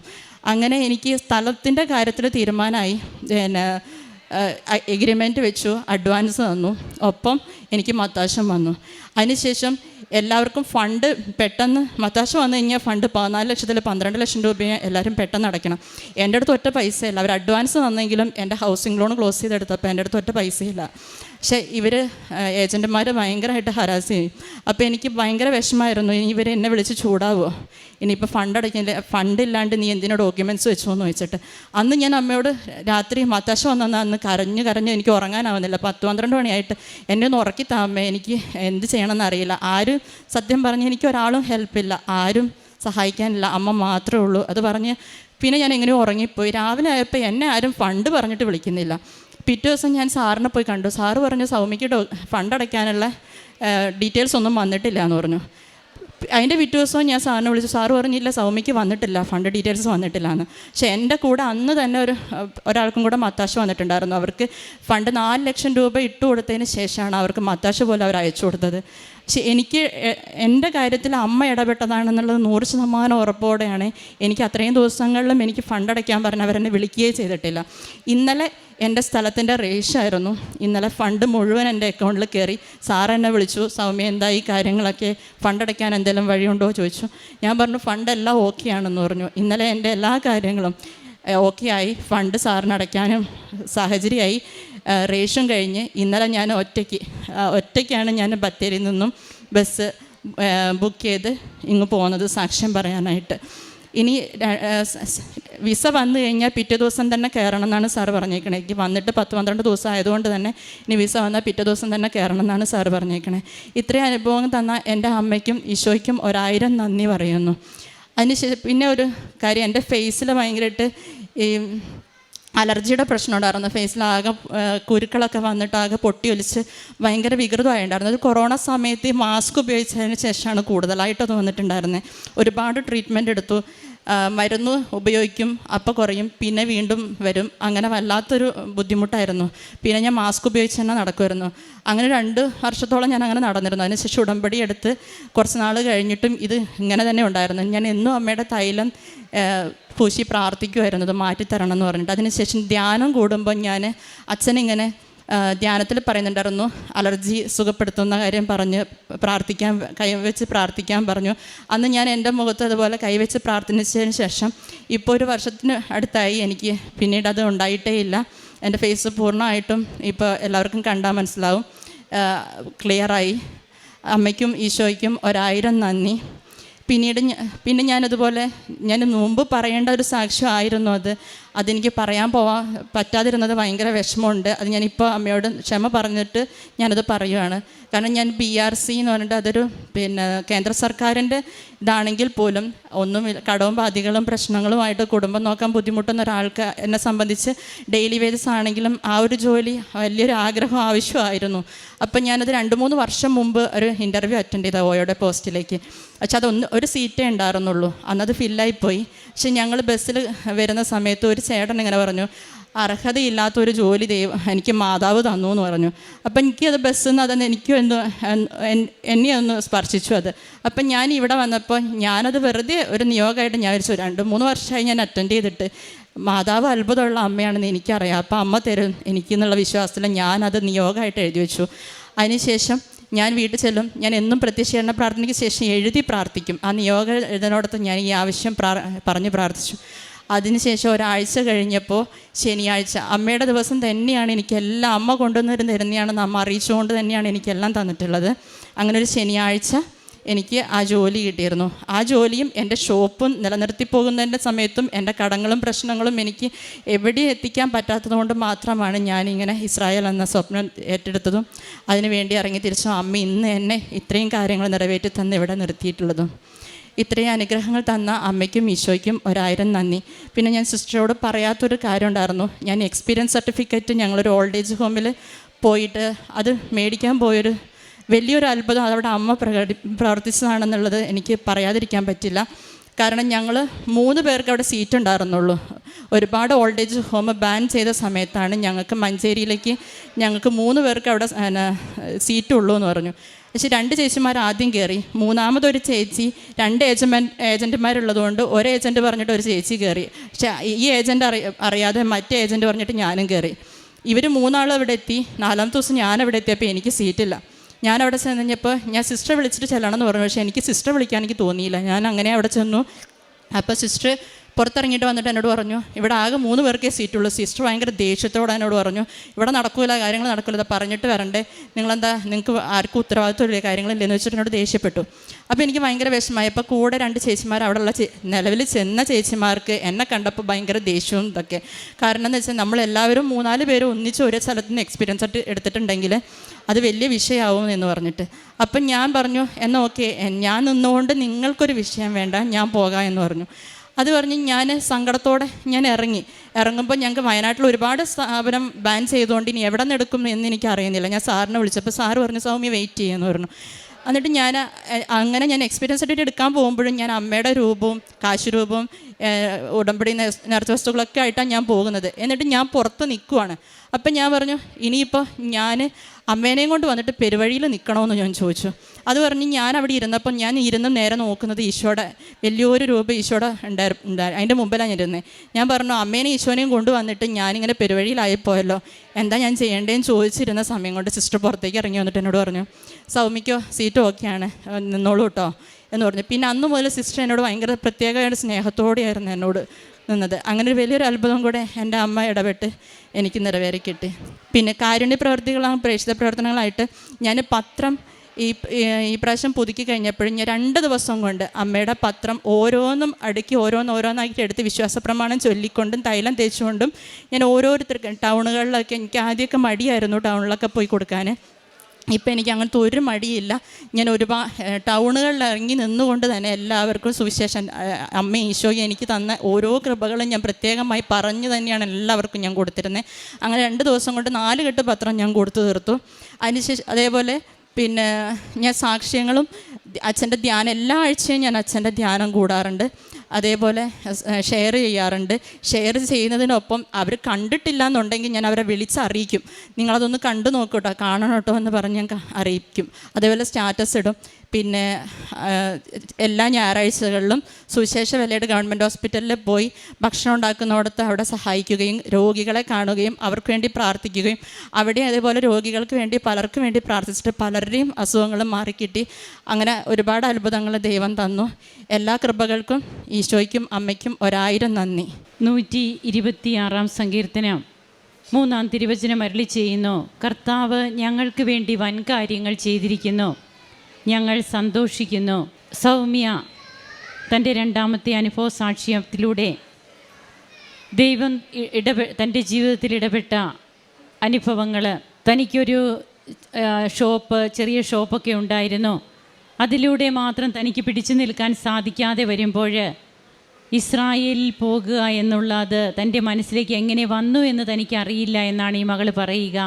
അങ്ങനെ എനിക്ക് സ്ഥലത്തിന്റെ കാര്യത്തിൽ തീരുമാനമായി. പിന്നെ എഗ്രിമെന്റ് വെച്ചു അഡ്വാൻസ് തന്നു. ഒപ്പം എനിക്ക് മത്താശം വന്നു. അതിനുശേഷം എല്ലാവർക്കും ഫണ്ട് പെട്ടെന്ന് മത്താശ വന്നു കഴിഞ്ഞാൽ ഫണ്ട് പതിനാല് ലക്ഷത്തിൽ പന്ത്രണ്ട് ലക്ഷം രൂപയെ എല്ലാവരും പെട്ടെന്ന് അടയ്ക്കണം. എന്റെ അടുത്ത് ഒറ്റ പൈസയില്ല. അവർ അഡ്വാൻസ് തന്നെങ്കിലും എന്റെ ഹൗസിംഗ് ലോൺ ക്ലോസ് ചെയ്തെടുത്തപ്പോൾ എന്റെ അടുത്ത് ഒറ്റ പൈസയില്ല. പക്ഷേ ഇവർ ഏജന്റുമാർ ഭയങ്കരമായിട്ട് ഹരാസ് ചെയ്യും. അപ്പോൾ എനിക്ക് ഭയങ്കര വിഷമമായിരുന്നു. ഇനി ഇവർ എന്നെ വിളിച്ച് ചൂടാവുമോ ഇനിയിപ്പോൾ ഫണ്ട് അടയ്ക്കില്ല ഫണ്ട് ഇല്ലാണ്ട് നീ എന്തിനോ ഡോക്യുമെന്റ്സ് വെച്ചോ എന്ന് ചോദിച്ചിട്ട്. അന്ന് ഞാൻ അമ്മയോട് രാത്രി മത്താശ വന്ന അന്ന് കരഞ്ഞ് കരഞ്ഞ് എനിക്ക് ഉറങ്ങാനാവുന്നില്ല. പത്ത് പന്ത്രണ്ട് മണിയായിട്ട് എന്നെ ഒന്ന് ഉറക്കി താമേ എനിക്ക് എന്ത് ചെയ്യണമെന്ന് അറിയില്ല ആരും സത്യം പറഞ്ഞ് എനിക്ക് ഒരാളും ഹെൽപ്പില്ല ആരും സഹായിക്കാനില്ല. അമ്മ മാത്രമേ ഉള്ളൂ. അത് പറഞ്ഞ് പിന്നെ ഞാൻ എങ്ങനെയോ ഉറങ്ങിപ്പോയി. രാവിലെ ആയപ്പോൾ എന്നെ ആരും ഫണ്ട് പറഞ്ഞിട്ട് വിളിക്കുന്നില്ല. പിറ്റേ ദിവസം ഞാൻ സാറിനെ പോയി കണ്ടു. സാറ് പറഞ്ഞു സൗമ്യക്ക് ഡോ ഫണ്ട് അടയ്ക്കാനുള്ള ഡീറ്റെയിൽസ് ഒന്നും വന്നിട്ടില്ല എന്ന് പറഞ്ഞു. അതിന്റെ പിറ്റേ ദിവസവും ഞാൻ സാറിനെ വിളിച്ചു. സാറ് പറഞ്ഞില്ല സൗമ്യക്ക് വന്നിട്ടില്ല ഫണ്ട് ഡീറ്റെയിൽസ് വന്നിട്ടില്ല എന്ന് പക്ഷേ എന്റെ കൂടെ അന്ന് തന്നെ ഒരു ഒരാൾക്കും കൂടെ മത്താശ വന്നിട്ടുണ്ടായിരുന്നു. അവർക്ക് ഫണ്ട് നാല് ലക്ഷം രൂപ ഇട്ട് കൊടുത്തതിന് ശേഷമാണ് അവർക്ക് മത്താശ പോലെ അവർ അയച്ചു കൊടുത്തത്. പക്ഷെ എനിക്ക് എന്റെ കാര്യത്തിൽ അമ്മ ഇടപെട്ടതാണെന്നുള്ളത് നൂറ് ശതമാനം ഉറപ്പോടെയാണ്. എനിക്ക് അത്രയും ദിവസങ്ങളിലും എനിക്ക് ഫണ്ട് അടയ്ക്കാൻ പറഞ്ഞ് അവരെന്നെ വിളിക്കുകയേ ചെയ്തിട്ടില്ല. ഇന്നലെ എന്റെ സ്ഥലത്തിന്റെ റേഷായിരുന്നു ഇന്നലെ ഫണ്ട് മുഴുവൻ എന്റെ അക്കൗണ്ടിൽ കയറി. സാർ എന്നെ വിളിച്ചു സൗമ്യ എന്താ ഈ കാര്യങ്ങളൊക്കെ? ഫണ്ട് അടയ്ക്കാൻ എന്തെങ്കിലും വഴിയുണ്ടോ? ചോദിച്ചു. ഞാൻ പറഞ്ഞു ഫണ്ട് എല്ലാം ഓക്കെ ആണെന്ന് പറഞ്ഞു. ഇന്നലെ എന്റെ എല്ലാ കാര്യങ്ങളും ഓക്കെ ആയി. ഫണ്ട് സാറിന് അടയ്ക്കാനും സാഹചര്യമായി. റേഷൻ കഴിഞ്ഞ് ഇന്നലെ ഞാൻ ഒറ്റയ്ക്ക് ഒറ്റയ്ക്കാണ് ഞാൻ ബത്തേരിയിൽ നിന്നും ബസ് ബുക്ക് ചെയ്ത് ഇങ്ങ് പോകുന്നത് സാക്ഷ്യം പറയാനായിട്ട്. ഇനി വിസ വന്നു കഴിഞ്ഞാൽ പിറ്റേ ദിവസം തന്നെ കയറണം എന്നാണ് സാറ് പറഞ്ഞേക്കണേ. എനിക്ക് വന്നിട്ട് പത്ത് പന്ത്രണ്ട് ദിവസം ആയതുകൊണ്ട് തന്നെ ഇനി വിസ വന്നാൽ പിറ്റേ ദിവസം തന്നെ കയറണം എന്നാണ് സാറ് പറഞ്ഞേക്കണേ. ഇത്രയും അനുഭവം തന്ന എന്റെ അമ്മയ്ക്കും ഈശോയ്ക്കും ഒരായിരം നന്ദി പറയുന്നു. അതിനുശേഷം പിന്നെ ഒരു കാര്യം എന്റെ ഫേസിൽ ഭയങ്കരമായിട്ട് ഈ അലർജിയുടെ പ്രശ്നം ഉണ്ടായിരുന്നു ഫേസിലാകെ കുരുക്കളൊക്കെ വന്നിട്ട് ആകെ പൊട്ടി ഒലിച്ച് ഭയങ്കര വികൃതമായിട്ടുണ്ടായിരുന്നു അത് കൊറോണ സമയത്ത് മാസ്ക് ഉപയോഗിച്ചതിന് ശേഷമാണ് കൂടുതലായിട്ട് അത് വന്നിട്ടുണ്ടായിരുന്നത് ഒരുപാട് ട്രീറ്റ്മെന്റ് എടുത്തു. മരുന്ന് ഉപയോഗിക്കും അപ്പോൾ കുറയും പിന്നെ വീണ്ടും വരും. അങ്ങനെ വല്ലാത്തൊരു ബുദ്ധിമുട്ടായിരുന്നു. പിന്നെ ഞാൻ മാസ്ക് ഉപയോഗിച്ച് തന്നെ നടക്കുമായിരുന്നു അങ്ങനെ രണ്ട് വർഷത്തോളം ഞാൻ അങ്ങനെ നടന്നിരുന്നു. അതിനുശേഷം ഉടമ്പടി എടുത്ത് കുറച്ച് നാൾ കഴിഞ്ഞിട്ടും ഇത് ഇങ്ങനെ തന്നെ ഉണ്ടായിരുന്നു. ഞാൻ എന്നും അമ്മയുടെ തൈലം പൂശി പ്രാർത്ഥിക്കുമായിരുന്നു ഇത് മാറ്റിത്തരണം എന്ന് പറഞ്ഞിട്ട്. അതിനുശേഷം ധ്യാനം കൂടുമ്പോൾ ഞാൻ അച്ഛനിങ്ങനെ ധ്യാനത്തിൽ പറയുന്നുണ്ടായിരുന്നു അലർജി സുഖപ്പെടുത്തുന്ന കാര്യം പറഞ്ഞ് പ്രാർത്ഥിക്കാൻ കൈവച്ച് പ്രാർത്ഥിക്കാൻ പറഞ്ഞു. അന്ന് ഞാൻ എന്റെ മുഖത്ത് അതുപോലെ കൈവച്ച് പ്രാർത്ഥിച്ചതിന് ശേഷം ഇപ്പോൾ ഒരു വർഷത്തിന് അടുത്തായി എനിക്ക് പിന്നീട് അത് ഉണ്ടായിട്ടേ ഇല്ല എന്റെ ഫേസ് പൂർണമായിട്ടും ഇപ്പോൾ എല്ലാവർക്കും കണ്ടാൽ മനസ്സിലാവും. ക്ലിയറായി അമ്മയ്ക്കും ഈശോയ്ക്കും ഒരായിരം നന്ദി. പിന്നീട് പിന്നെ ഞാനതുപോലെ ഞാൻ മുമ്പ് പറയേണ്ട ഒരു സാക്ഷ്യമായിരുന്നു അത്. അതെനിക്ക് പറയാൻ പോവാൻ പറ്റാതിരുന്നത് ഭയങ്കര വിഷമമുണ്ട്. അത് ഞാനിപ്പോൾ അമ്മയോട് ക്ഷമ പറഞ്ഞിട്ട് ഞാനത് പറയുകയാണ് കാരണം ഞാൻ ബി ആർ സി എന്ന് പറഞ്ഞിട്ട് അതൊരു പിന്നെ കേന്ദ്ര സർക്കാരിന്റെ ഇതാണെങ്കിൽ പോലും ഒന്നും കടവും ബാധികളും പ്രശ്നങ്ങളുമായിട്ട് കുടുംബം നോക്കാൻ ബുദ്ധിമുട്ടുന്ന ഒരാൾക്ക് എന്നെ സംബന്ധിച്ച് ഡെയിലി വേജസ് ആണെങ്കിലും ആ ഒരു ജോലി വലിയൊരു ആഗ്രഹം ആവശ്യമായിരുന്നു. അപ്പം ഞാനത് രണ്ട് മൂന്ന് വർഷം മുമ്പ് ഒരു ഇന്റർവ്യൂ അറ്റൻഡ് ചെയ്ത ഓയോടെ പോസ്റ്റിലേക്ക്. പക്ഷെ അതൊന്ന് ഒരു സീറ്റേ ഉണ്ടായിരുന്നുള്ളൂ. അന്നത് ഫില്ലായിപ്പോയി പക്ഷെ ഞങ്ങൾ ബസ്സിൽ വരുന്ന സമയത്ത് ഒരു ചേട്ടൻ ഇങ്ങനെ പറഞ്ഞു അർഹതയില്ലാത്ത ഒരു ജോലി ദൈവം എനിക്ക് മാതാവ് തന്നു എന്ന് പറഞ്ഞു. അപ്പം എനിക്കത് ബസ്സിൽ നിന്ന് അതെന്ന് എനിക്കും എന്തോ എന്നെ ഒന്ന് സ്പർശിച്ചു അത്. അപ്പം ഞാൻ ഇവിടെ വന്നപ്പോൾ ഞാനത് വെറുതെ ഒരു നിയോഗമായിട്ട് ഞാൻ വിളിച്ചു. രണ്ട് മൂന്ന് വർഷമായി ഞാൻ അറ്റൻഡ് ചെയ്തിട്ട്. മാതാവ് അത്ഭുതമുള്ള അമ്മയാണെന്ന് എനിക്കറിയാം. അപ്പം അമ്മ തരും എനിക്കെന്നുള്ള വിശ്വാസത്തിൽ ഞാനത് നിയോഗമായിട്ട് എഴുതി വെച്ചു. അതിനുശേഷം ഞാൻ വീട്ടിൽ ചെല്ലും. ഞാൻ എന്നും പ്രത്യക്ഷീകരണ പ്രാർത്ഥനയ്ക്ക് ശേഷം എഴുതി പ്രാർത്ഥിക്കും. ആ നിയോഗ എഴുതുന്നോടത്ത് ഞാൻ ഈ ആവശ്യം പ്രാ പറഞ്ഞ് പ്രാർത്ഥിച്ചു. അതിനുശേഷം ഒരാഴ്ച കഴിഞ്ഞപ്പോൾ ശനിയാഴ്ച അമ്മയുടെ ദിവസം തന്നെയാണ് എനിക്കെല്ലാം അമ്മ കൊണ്ടുവന്നൊരു തരുന്നതാണെന്ന് അമ്മ അറിയിച്ചുകൊണ്ട് തന്നെയാണ് എനിക്കെല്ലാം തന്നിട്ടുള്ളത്. അങ്ങനെ ഒരു ശനിയാഴ്ച എനിക്ക് ആ ജോലി കിട്ടിയിരുന്നു. ആ ജോലിയും എന്റെ ഷോപ്പും നിലനിർത്തി പോകുന്നതിന്റെ സമയത്തും എന്റെ കടങ്ങളും പ്രശ്നങ്ങളും എനിക്ക് എവിടെ എത്തിക്കാൻ പറ്റാത്തതുകൊണ്ട് മാത്രമാണ് ഞാനിങ്ങനെ ഇസ്രായേൽ എന്ന സ്വപ്നം ഏറ്റെടുത്തതും. അതിനുവേണ്ടി ഇറങ്ങി തിരിച്ചു അമ്മ ഇന്ന് എന്നെ ഇത്രയും കാര്യങ്ങൾ നിറവേറ്റി തന്ന് ഇവിടെ നിർത്തിയിട്ടുള്ളതും. ഇത്രയും അനുഗ്രഹങ്ങൾ തന്ന അമ്മയ്ക്കും ഈശോയ്ക്കും ഒരായിരം നന്ദി. പിന്നെ ഞാൻ സിസ്റ്ററോട് പറയാത്തൊരു കാര്യം ഉണ്ടായിരുന്നു. ഞാൻ എക്സ്പീരിയൻസ് സർട്ടിഫിക്കറ്റ് ഞങ്ങളൊരു ഓൾഡ് ഏജ് ഹോമിൽ പോയിട്ട് അത് മേടിക്കാൻ പോയൊരു വലിയൊരു അത്ഭുതം അതവിടെ അമ്മ പ്രകടി പ്രവർത്തിച്ചതാണെന്നുള്ളത് എനിക്ക് പറയാതിരിക്കാൻ പറ്റില്ല. കാരണം ഞങ്ങൾ മൂന്ന് പേർക്ക് അവിടെ സീറ്റ് ഉണ്ടായിരുന്നുള്ളൂ. ഒരുപാട് ഓൾഡ് ഏജ് ഹോം ബാൻ ചെയ്ത സമയത്താണ് ഞങ്ങൾക്ക് മഞ്ചേരിയിലേക്ക് ഞങ്ങൾക്ക് മൂന്ന് പേർക്ക് അവിടെ സീറ്റുള്ളൂ എന്ന് പറഞ്ഞു. പക്ഷേ രണ്ട് ചേച്ചിമാർ ആദ്യം കയറി. മൂന്നാമതൊരു ചേച്ചി രണ്ട് ഏജന്റ്മാൻ ഏജന്റുമാരുള്ളതുകൊണ്ട് ഒരു ഏജന്റ് പറഞ്ഞിട്ട് ഒരു ചേച്ചി കയറി. പക്ഷേ ഈ ഏജന്റ് അറി അറിയാതെ മറ്റേ ഏജന്റ് പറഞ്ഞിട്ട് ഞാനും കയറി. ഇവർ മൂന്നാളും അവിടെ എത്തി. നാലാമത്തെ ദിവസം ഞാൻ അവിടെ എത്തിയപ്പോൾ എനിക്ക് സീറ്റില്ല. ഞാൻ അവിടെ ചെന്ന് കഴിഞ്ഞപ്പോൾ ഞാൻ സിസ്റ്റർ വിളിച്ചിട്ട് ചെല്ലണം എന്ന് പറഞ്ഞു. പക്ഷേ എനിക്ക് സിസ്റ്റർ വിളിക്കാൻ എനിക്ക് തോന്നിയില്ല. ഞാൻ അങ്ങനെ അവിടെ ചെന്നു. അപ്പോൾ സിസ്റ്റർ പുറത്തിറങ്ങിയിട്ട് വന്നിട്ട് എന്നോട് പറഞ്ഞു ഇവിടെ ആകെ മൂന്ന് പേർക്കേ സീറ്റുള്ളൂ. സിസ്റ്റർ ഭയങ്കര ദേഷ്യത്തോടെ എന്നോട് പറഞ്ഞു ഇവിടെ നടക്കൂല കാര്യങ്ങൾ നടക്കില്ല പറഞ്ഞിട്ട് വരണ്ടേ. നിങ്ങളെന്താ നിങ്ങൾക്ക് ആർക്കും ഉത്തരവാദിത്വമില്ല കാര്യങ്ങളില്ലെന്ന് വെച്ചിട്ട് എന്നോട് ദേഷ്യപ്പെട്ടു. അപ്പോൾ എനിക്ക് ഭയങ്കര വിഷമമായി. അപ്പോൾ കൂടെ രണ്ട് ചേച്ചിമാർ അവിടെയുള്ള നിലവിൽ ചെന്ന ചേച്ചിമാർക്ക് എന്നെ കണ്ടപ്പോൾ ഭയങ്കര ദേഷ്യവും ഇതൊക്കെ. കാരണം എന്ന് വെച്ചാൽ നമ്മളെല്ലാവരും മൂന്നാൽ പേര് ഒന്നിച്ച് ഒരേ സ്ഥലത്ത് നിന്ന് എക്സ്പീരിയൻസ് ആയിട്ട് എടുത്തിട്ടുണ്ടെങ്കിൽ അത് വലിയ വിഷയമാവും എന്ന് പറഞ്ഞിട്ട്. അപ്പം ഞാൻ പറഞ്ഞു എന്നാൽ ഓക്കെ ഞാൻ നിന്നുകൊണ്ട് നിങ്ങൾക്കൊരു വിഷയം വേണ്ട ഞാൻ പോകാം എന്ന് പറഞ്ഞു. അത് പറഞ്ഞ് ഞാൻ സങ്കടത്തോടെ ഞാൻ ഇറങ്ങി. ഇറങ്ങുമ്പോൾ ഞങ്ങൾക്ക് വയനാട്ടിൽ ഒരുപാട് സ്ഥാപനം ബാൻ ചെയ്തുകൊണ്ട് ഇനി എവിടെ നിന്ന് എടുക്കും എന്ന് എനിക്ക് അറിയുന്നില്ല. ഞാൻ സാറിനെ വിളിച്ചപ്പോൾ സാറ് പറഞ്ഞു സൗമ്യ വെയിറ്റ് ചെയ്യുമെന്ന് പറഞ്ഞു. എന്നിട്ട് ഞാൻ അങ്ങനെ ഞാൻ എക്സ്പീരിയൻസ് സർട്ടിഫിക്കറ്റ് എടുക്കാൻ പോകുമ്പോഴും ഞാൻ അമ്മയുടെ രൂപവും കാശ് രൂപവും ഉടമ്പടി നേർച്ച വസ്തുക്കളൊക്കെ ആയിട്ടാണ് ഞാൻ പോകുന്നത്. എന്നിട്ട് ഞാൻ പുറത്ത് നിൽക്കുവാണ് അപ്പം ഞാൻ പറഞ്ഞു ഇനിയിപ്പോൾ ഞാൻ അമ്മേനെയും കൊണ്ട് വന്നിട്ട് പെരുവഴിയിൽ നിൽക്കണമെന്ന് ഞാൻ ചോദിച്ചു. അത് പറഞ്ഞ് ഞാൻ അവിടെ ഇരുന്നപ്പോൾ ഞാൻ ഇരുന്ന് നേരെ നോക്കുന്നത് ഈശോയുടെ വലിയൊരു രൂപ ഈശോയുടെ ഉണ്ടായിരുന്നു ഉണ്ടായി അതിന്റെ മുമ്പിലാണ് ഞാൻ ഇരുന്നത് ഞാൻ പറഞ്ഞു അമ്മേനെ ഈശോനെയും കൊണ്ടുവന്നിട്ട് ഞാനിങ്ങനെ പെരുവഴിയിലായിപ്പോയല്ലോ എന്താ ഞാൻ ചെയ്യേണ്ടതെന്ന് ചോദിച്ചിരുന്ന സമയം കൊണ്ട് സിസ്റ്റർ പുറത്തേക്ക് ഇറങ്ങി വന്നിട്ട് എന്നോട് പറഞ്ഞു സൗമിക്കോ സീറ്റ് ഓക്കെയാണ് നിന്നോളൂ കേട്ടോ എന്ന് പറഞ്ഞു. പിന്നെ അന്ന് മുതൽ സിസ്റ്റർ എന്നോട് ഭയങ്കര പ്രത്യേകമായിട്ട് സ്നേഹത്തോടെയായിരുന്നു എന്നോട് നിന്നത്. അങ്ങനെ ഒരു വലിയൊരു അത്ഭുതം കൂടെ എന്റെ അമ്മ ഇടപെട്ട് എനിക്ക് നിറവേറി കിട്ടി പിന്നെ കാരുണ്യ പ്രവർത്തികളാണ് പ്രേക്ഷിത പ്രവർത്തനങ്ങളായിട്ട് ഞാൻ പത്രം ഈ ഈ പ്രാവശ്യം പുതുക്കി കഴിഞ്ഞപ്പോഴും ഞാൻ രണ്ട് ദിവസം കൊണ്ട് അമ്മയുടെ പത്രം ഓരോന്നും അടുക്കി ഓരോന്ന് ഓരോന്നാക്കിയിട്ട് എടുത്ത് വിശ്വാസ പ്രമാണം ചൊല്ലിക്കൊണ്ടും തൈലം തേച്ചുകൊണ്ടും ഞാൻ ഓരോരുത്തർക്കും ടൗണുകളിലൊക്കെ എനിക്ക് ആദ്യമൊക്കെ മടിയായിരുന്നു ടൗണിലൊക്കെ പോയി കൊടുക്കാൻ. ഇപ്പം എനിക്ക് അങ്ങനത്തെ ഒരു മടിയില്ല. ഞാൻ ഒരുപാട് ടൗണുകളിൽ ഇറങ്ങി നിന്നുകൊണ്ട് തന്നെ എല്ലാവർക്കും സുവിശേഷം ഏഹ്, അമ്മ ഈശോയെ എനിക്ക് തന്ന ഓരോ കൃപകളും ഞാൻ പ്രത്യേകമായി പറഞ്ഞു തന്നെയാണ് എല്ലാവർക്കും ഞാൻ കൊടുത്തിരുന്നത് അങ്ങനെ രണ്ട് ദിവസം കൊണ്ട് നാല് കെട്ട് പത്രം ഞാൻ കൊടുത്തു തീർത്തു. അതിനുശേഷം അതേപോലെ പിന്നെ ഞാൻ സാക്ഷ്യങ്ങളും അച്ഛന്റെ ധ്യാനം എല്ലാ ആഴ്ചയും ഞാൻ അച്ഛന്റെ ധ്യാനം കൂടാറുണ്ട്. അതേപോലെ ഷെയർ ചെയ്യാറുണ്ട്. ഷെയർ ചെയ്യുന്നതിനൊപ്പം അവർ കണ്ടിട്ടില്ല എന്നുണ്ടെങ്കിൽ ഞാൻ അവരെ വിളിച്ചറിയിക്കും. നിങ്ങളതൊന്ന് കണ്ടു നോക്കൂട്ടോ കാണണം കേട്ടോ എന്ന് പറഞ്ഞ് ഞാൻ അറിയിക്കും. അതേപോലെ സ്റ്റാറ്റസ് ഇടും. പിന്നെ എല്ലാ ഞായറാഴ്ചകളിലും സുവിശേഷ വിലയുടെ ഗവൺമെന്റ് ഹോസ്പിറ്റലിൽ പോയി ഭക്ഷണം ഉണ്ടാക്കുന്നിടത്ത് അവിടെ സഹായിക്കുകയും രോഗികളെ കാണുകയും അവർക്ക് വേണ്ടി പ്രാർത്ഥിക്കുകയും അവിടെ അതേപോലെ രോഗികൾക്ക് വേണ്ടി പലർക്കും വേണ്ടി പ്രാർത്ഥിച്ചിട്ട് പലരുടെയും അസുഖങ്ങൾ മാറിക്കിട്ടി. അങ്ങനെ ഒരുപാട് അത്ഭുതങ്ങൾ ദൈവം തന്നു. എല്ലാ കൃപകൾക്കും ഈശോയ്ക്കും അമ്മയ്ക്കും ഒരായിരം നന്ദി. നൂറ്റി ഇരുപത്തിയാറാം സങ്കീർത്തനം. മൂന്നാം തിരുവചനം അരളി ചെയ്യുന്നു. കർത്താവ് ഞങ്ങൾക്ക് വേണ്ടി വൻ കാര്യങ്ങൾ ചെയ്തിരിക്കുന്നു. ഞങ്ങൾ സന്തോഷിക്കുന്നു. സൗമ്യ തന്റെ രണ്ടാമത്തെ അനുഭവ സാക്ഷ്യത്തിലൂടെ ദൈവം ഇടപെ തന്റെ ജീവിതത്തിൽ ഇടപെട്ട അനുഭവങ്ങൾ. തനിക്കൊരു ഷോപ്പ് ചെറിയ ഷോപ്പൊക്കെ ഉണ്ടായിരുന്നു. അതിലൂടെ മാത്രം തനിക്ക് പിടിച്ചു നിൽക്കാൻ സാധിക്കാതെ വരുമ്പോൾ ഇസ്രായേലിൽ പോകുക എന്നുള്ളത് തന്റെ മനസ്സിലേക്ക് എങ്ങനെ വന്നു എന്ന് തനിക്കറിയില്ല എന്നാണ് ഈ മകൾ പറയുക.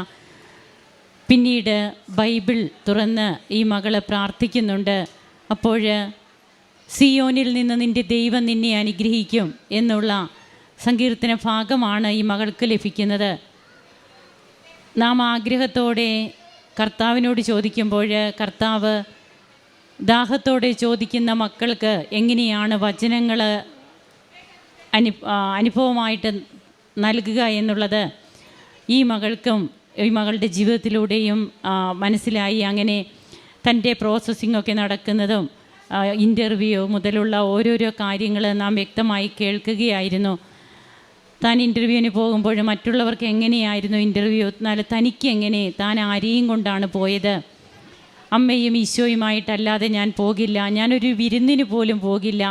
പിന്നീട് ബൈബിൾ തുറന്ന് ഈ മകൾ പ്രാർത്ഥിക്കുന്നുണ്ട്. അപ്പോൾ സിയോനിൽ നിന്ന് നിന്റെ ദൈവം നിന്നെ അനുഗ്രഹിക്കും എന്നുള്ള സങ്കീർത്തന ഭാഗമാണ് ഈ മകൾക്ക് ലഭിക്കുന്നത്. നാം ആഗ്രഹത്തോടെ കർത്താവിനോട് ചോദിക്കുമ്പോൾ കർത്താവ് ദാഹത്തോടെ ചോദിക്കുന്ന മക്കൾക്ക് എങ്ങനെയാണ് വചനങ്ങൾ അനു അനുഭവമായിട്ട് നൽകുക എന്നുള്ളത് ഈ മകൾക്കും ഈ മകളുടെ ജീവിതത്തിലൂടെയും മനസ്സിലായി അങ്ങനെ തന്റെ പ്രോസസ്സിങ്ങൊക്കെ നടക്കുന്നതും ഇന്റർവ്യൂ മുതലുള്ള ഓരോരോ കാര്യങ്ങൾ നാം വ്യക്തമായി കേൾക്കുകയായിരുന്നു. താൻ ഇന്റർവ്യൂവിന് പോകുമ്പോൾ മറ്റുള്ളവർക്ക് എങ്ങനെയായിരുന്നു ഇന്റർവ്യൂ എന്നാൽ തനിക്ക് എങ്ങനെ? താൻ ആരെയും കൊണ്ടാണ് പോയത്? അമ്മയും ഈശോയുമായിട്ടല്ലാതെ ഞാൻ പോകില്ല. ഞാനൊരു വിരുന്നിന് പോലും പോകില്ല.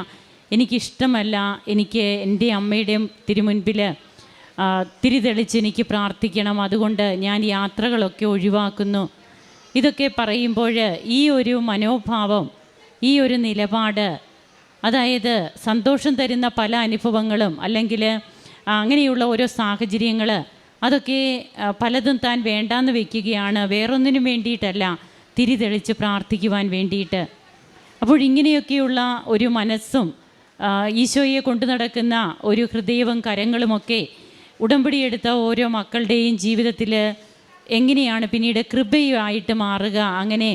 എനിക്കിഷ്ടമല്ല. എനിക്ക് എന്റെ അമ്മയുടെയും തിരുമുൻപിൽ തിരിതെളിച്ച് എനിക്ക് പ്രാർത്ഥിക്കണം. അതുകൊണ്ട് ഞാൻ യാത്രകളൊക്കെ ഒഴിവാക്കുന്നു. ഇതൊക്കെ പറയുമ്പോൾ ഈ ഒരു മനോഭാവം ഈ ഒരു നിലപാട് അതായത് സന്തോഷം തരുന്ന പല അനുഭവങ്ങളും അല്ലെങ്കിൽ അങ്ങനെയുള്ള ഓരോ സാഹചര്യങ്ങൾ അതൊക്കെ പലതും താൻ വേണ്ടാന്ന് വെക്കുകയാണ്. വേറൊന്നിനും വേണ്ടിയിട്ടല്ല തിരിതെളിച്ച് പ്രാർത്ഥിക്കുവാൻ വേണ്ടിയിട്ട്. അപ്പോൾ ഇങ്ങനെയൊക്കെയുള്ള ഒരു മനസ്സും ഈശോയെ കൊണ്ടു നടക്കുന്ന ഒരു ഹൃദയവും കരങ്ങളുമൊക്കെ ഉടമ്പടിയെടുത്ത ഓരോ മക്കളുടെയും ജീവിതത്തിൽ എങ്ങനെയാണ് പിന്നീട് കൃപയുമായിട്ട് മാറുക? അങ്ങനെ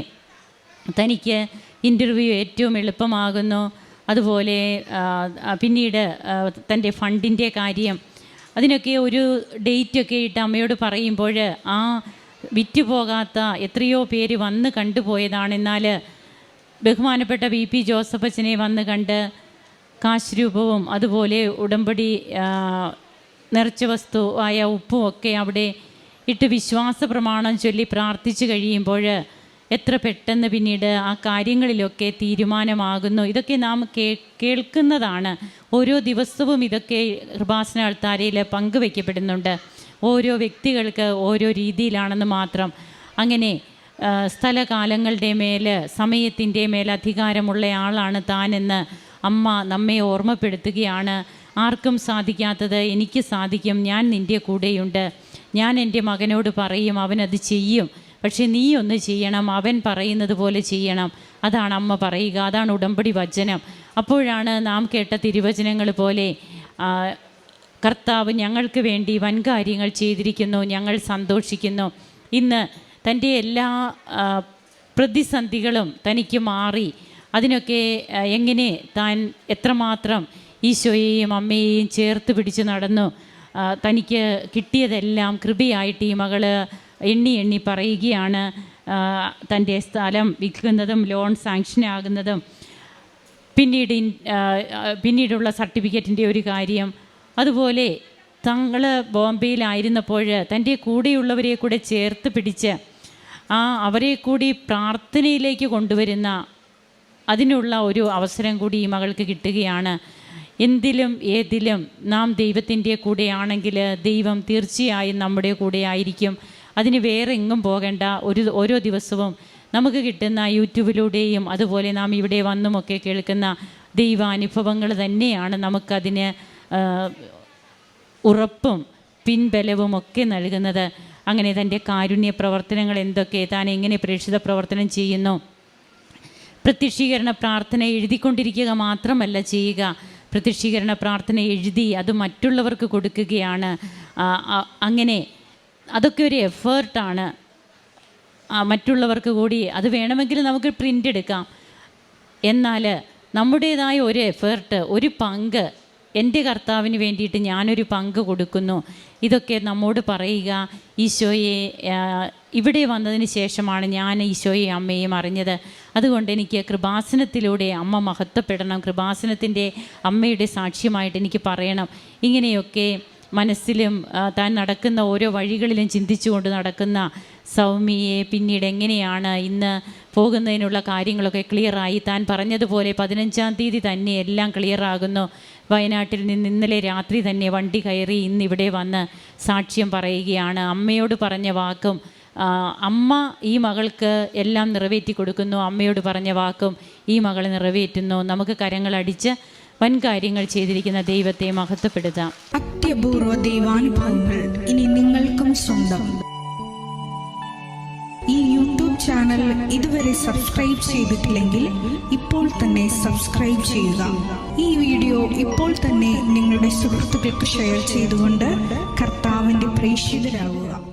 തനിക്ക് ഇന്റർവ്യൂ ഏറ്റവും എളുപ്പമാകുന്നു. അതുപോലെ പിന്നീട് തന്റെ ഫണ്ടിന്റെ കാര്യം. അതിനൊക്കെ ഒരു ഡേറ്റൊക്കെ ഇട്ട് അമ്മയോട് പറയുമ്പോൾ ആ വിറ്റുപോകാത്ത എത്രയോ പേര് വന്ന് കണ്ടുപോയതാണ്. എന്നാൽ ബഹുമാനപ്പെട്ട വി പി ജോസഫച്ചനെ വന്ന് കണ്ട് കാശ് രൂപവും അതുപോലെ ഉടമ്പടി നിറച്ച വസ്തു ആയ ഉപ്പും ഒക്കെ അവിടെ ഇട്ട് വിശ്വാസ പ്രമാണം ചൊല്ലി പ്രാർത്ഥിച്ചു കഴിയുമ്പോൾ എത്ര പെട്ടെന്ന് പിന്നീട് ആ കാര്യങ്ങളിലൊക്കെ തീരുമാനമാകുന്നു. ഇതൊക്കെ നാം കേ കേൾക്കുന്നതാണ്. ഓരോ ദിവസവും ഇതൊക്കെ കൃപാസന അൾത്താരയിൽ പങ്കുവയ്ക്കപ്പെടുന്നുണ്ട്. ഓരോ വ്യക്തികൾക്ക് ഓരോ രീതിയിലാണെന്ന് മാത്രം. അങ്ങനെ സ്ഥലകാലങ്ങളുടെ മേൽ സമയത്തിന്റെ മേൽ അധികാരമുള്ള ആളാണ് താനെന്ന് അമ്മ നമ്മെ ഓർമ്മപ്പെടുത്തുകയാണ്. ആർക്കും സാധിക്കാത്തത് എനിക്ക് സാധിക്കും ഞാൻ നിന്റെ കൂടെയുണ്ട്. ഞാൻ എന്റെ മകനോട് പറയും അവനത് ചെയ്യും. പക്ഷേ നീ ഒന്ന് ചെയ്യണം അവൻ പറയുന്നത് പോലെ ചെയ്യണം. അതാണ് അമ്മ പറയുക അതാണ് ഉടമ്പടി വചനം. അപ്പോഴാണ് നാം കേട്ട തിരുവചനങ്ങൾ പോലെ കർത്താവ് ഞങ്ങൾക്ക് വേണ്ടി വൻകാര്യങ്ങൾ ചെയ്തിരിക്കുന്നു ഞങ്ങൾ സന്തോഷിക്കുന്നു. ഇന്ന് തന്റെ എല്ലാ പ്രതിസന്ധികളും തനിക്ക് മാറി. അതിനൊക്കെ എങ്ങനെ താൻ എത്രമാത്രം ഈശോയെയും അമ്മയെയും ചേർത്ത് പിടിച്ച് നടന്നു. തനിക്ക് കിട്ടിയതെല്ലാം കൃപയായിട്ട് ഈ മകൾ എണ്ണി എണ്ണി പറയുകയാണ്. തന്റെ സ്ഥലം വിൽക്കുന്നതും ലോൺ സാങ്ഷൻ ആകുന്നതും. പിന്നീട് പിന്നീടുള്ള സർട്ടിഫിക്കറ്റിന്റെ ഒരു കാര്യം. അതുപോലെ തങ്ങൾ ബോംബെയിലായിരുന്നപ്പോൾ തന്റെ കൂടെയുള്ളവരെ കൂടെ ചേർത്ത് പിടിച്ച് ആ അവരെ കൂടി പ്രാർത്ഥനയിലേക്ക് കൊണ്ടുവരുന്ന അതിനുള്ള ഒരു അവസരം കൂടി ഈ മകൾക്ക് കിട്ടുകയാണ്. എന്തിലും ഏതിലും നാം ദൈവത്തിന്റെ കൂടെയാണെങ്കിൽ ദൈവം തീർച്ചയായും നമ്മുടെ കൂടെ ആയിരിക്കും. അതിന് വേറെ എങ്ങും പോകേണ്ട ഒരു ഓരോ ദിവസവും നമുക്ക് കിട്ടുന്ന യൂട്യൂബിലൂടെയും അതുപോലെ നാം ഇവിടെ വന്നുമൊക്കെ കേൾക്കുന്ന ദൈവാനുഭവങ്ങൾ തന്നെയാണ് നമുക്കതിന് ഉറപ്പും പിൻബലവും ഒക്കെ നൽകുന്നത്. അങ്ങനെ തന്റെ കാരുണ്യ പ്രവർത്തനങ്ങൾ എന്തൊക്കെ താൻ എങ്ങനെ പ്രേക്ഷിത പ്രവർത്തനം ചെയ്യുന്നു? പ്രത്യക്ഷീകരണ പ്രാർത്ഥന എഴുതിക്കൊണ്ടിരിക്കുക മാത്രമല്ല ചെയ്യുക. പ്രത്യക്ഷീകരണ പ്രാർത്ഥന എഴുതി അത് മറ്റുള്ളവർക്ക് കൊടുക്കുകയാണ്. അങ്ങനെ അതൊക്കെ ഒരു എഫേർട്ടാണ് മറ്റുള്ളവർക്ക് കൂടി അത് വേണമെങ്കിൽ നമുക്ക് പ്രിന്റ് എടുക്കാം. എന്നാൽ നമ്മുടേതായ ഒരു എഫേർട്ട് ഒരു പങ്ക് എന്റെ കർത്താവിന് വേണ്ടിയിട്ട് ഞാനൊരു പങ്ക് കൊടുക്കുന്നു. ഇതൊക്കെ നമ്മോട് പറയുക ഈശോയെ ഇവിടെ വന്നതിന് ശേഷമാണ് ഞാൻ ഈശോയെ അമ്മയും അറിഞ്ഞത്. അതുകൊണ്ട് എനിക്ക് കൃപാസനത്തിലൂടെ അമ്മ മഹത്വപ്പെടണം. കൃപാസനത്തിന്റെ അമ്മയുടെ സാക്ഷ്യമായിട്ട് എനിക്ക് പറയണം. ഇങ്ങനെയൊക്കെ മനസ്സിലും താൻ നടക്കുന്ന ഓരോ വഴികളിലും ചിന്തിച്ചുകൊണ്ട് നടക്കുന്ന സൗമ്യയെ പിന്നീട് എങ്ങനെയാണ് ഇന്ന് പോകുന്നതിനുള്ള കാര്യങ്ങളൊക്കെ ക്ലിയറായി. താൻ പറഞ്ഞതുപോലെ പതിനഞ്ചാം തീയതി തന്നെ എല്ലാം ക്ലിയറാകുന്നു. വയനാട്ടിൽ നിന്ന് ഇന്നലെ രാത്രി തന്നെ വണ്ടി കയറി ഇന്നിവിടെ വന്ന് സാക്ഷ്യം പറയുകയാണ്. അമ്മയോട് പറഞ്ഞ വാക്കും അമ്മ ഈ മകൾക്ക് എല്ലാം നിറവേറ്റി കൊടുക്കുന്നു. അമ്മയോട് പറഞ്ഞ വാക്കും ഈ മകൾ നിറവേറ്റുന്നു. നമുക്ക് കരങ്ങളടിച്ച് വൻ കാര്യങ്ങൾ ചെയ്തിരിക്കുന്ന ദൈവത്തെ മഹത്വപ്പെടുത്താം. അത്യപൂർവ ദൈവാനുഭവങ്ങൾ ഇനി നിങ്ങൾക്കും സ്വന്തം. ഈ യൂട്യൂബ് ചാനൽ ഇതുവരെ സബ്സ്ക്രൈബ് ചെയ്തിട്ടില്ലെങ്കിൽ ഇപ്പോൾ തന്നെ സബ്സ്ക്രൈബ് ചെയ്യുക. ഈ വീഡിയോ ഇപ്പോൾ തന്നെ നിങ്ങളുടെ സുഹൃത്തുക്കൾക്ക് ഷെയർ ചെയ്തുകൊണ്ട് കർത്താവിന്റെ പ്രേക്ഷിതരാകുക.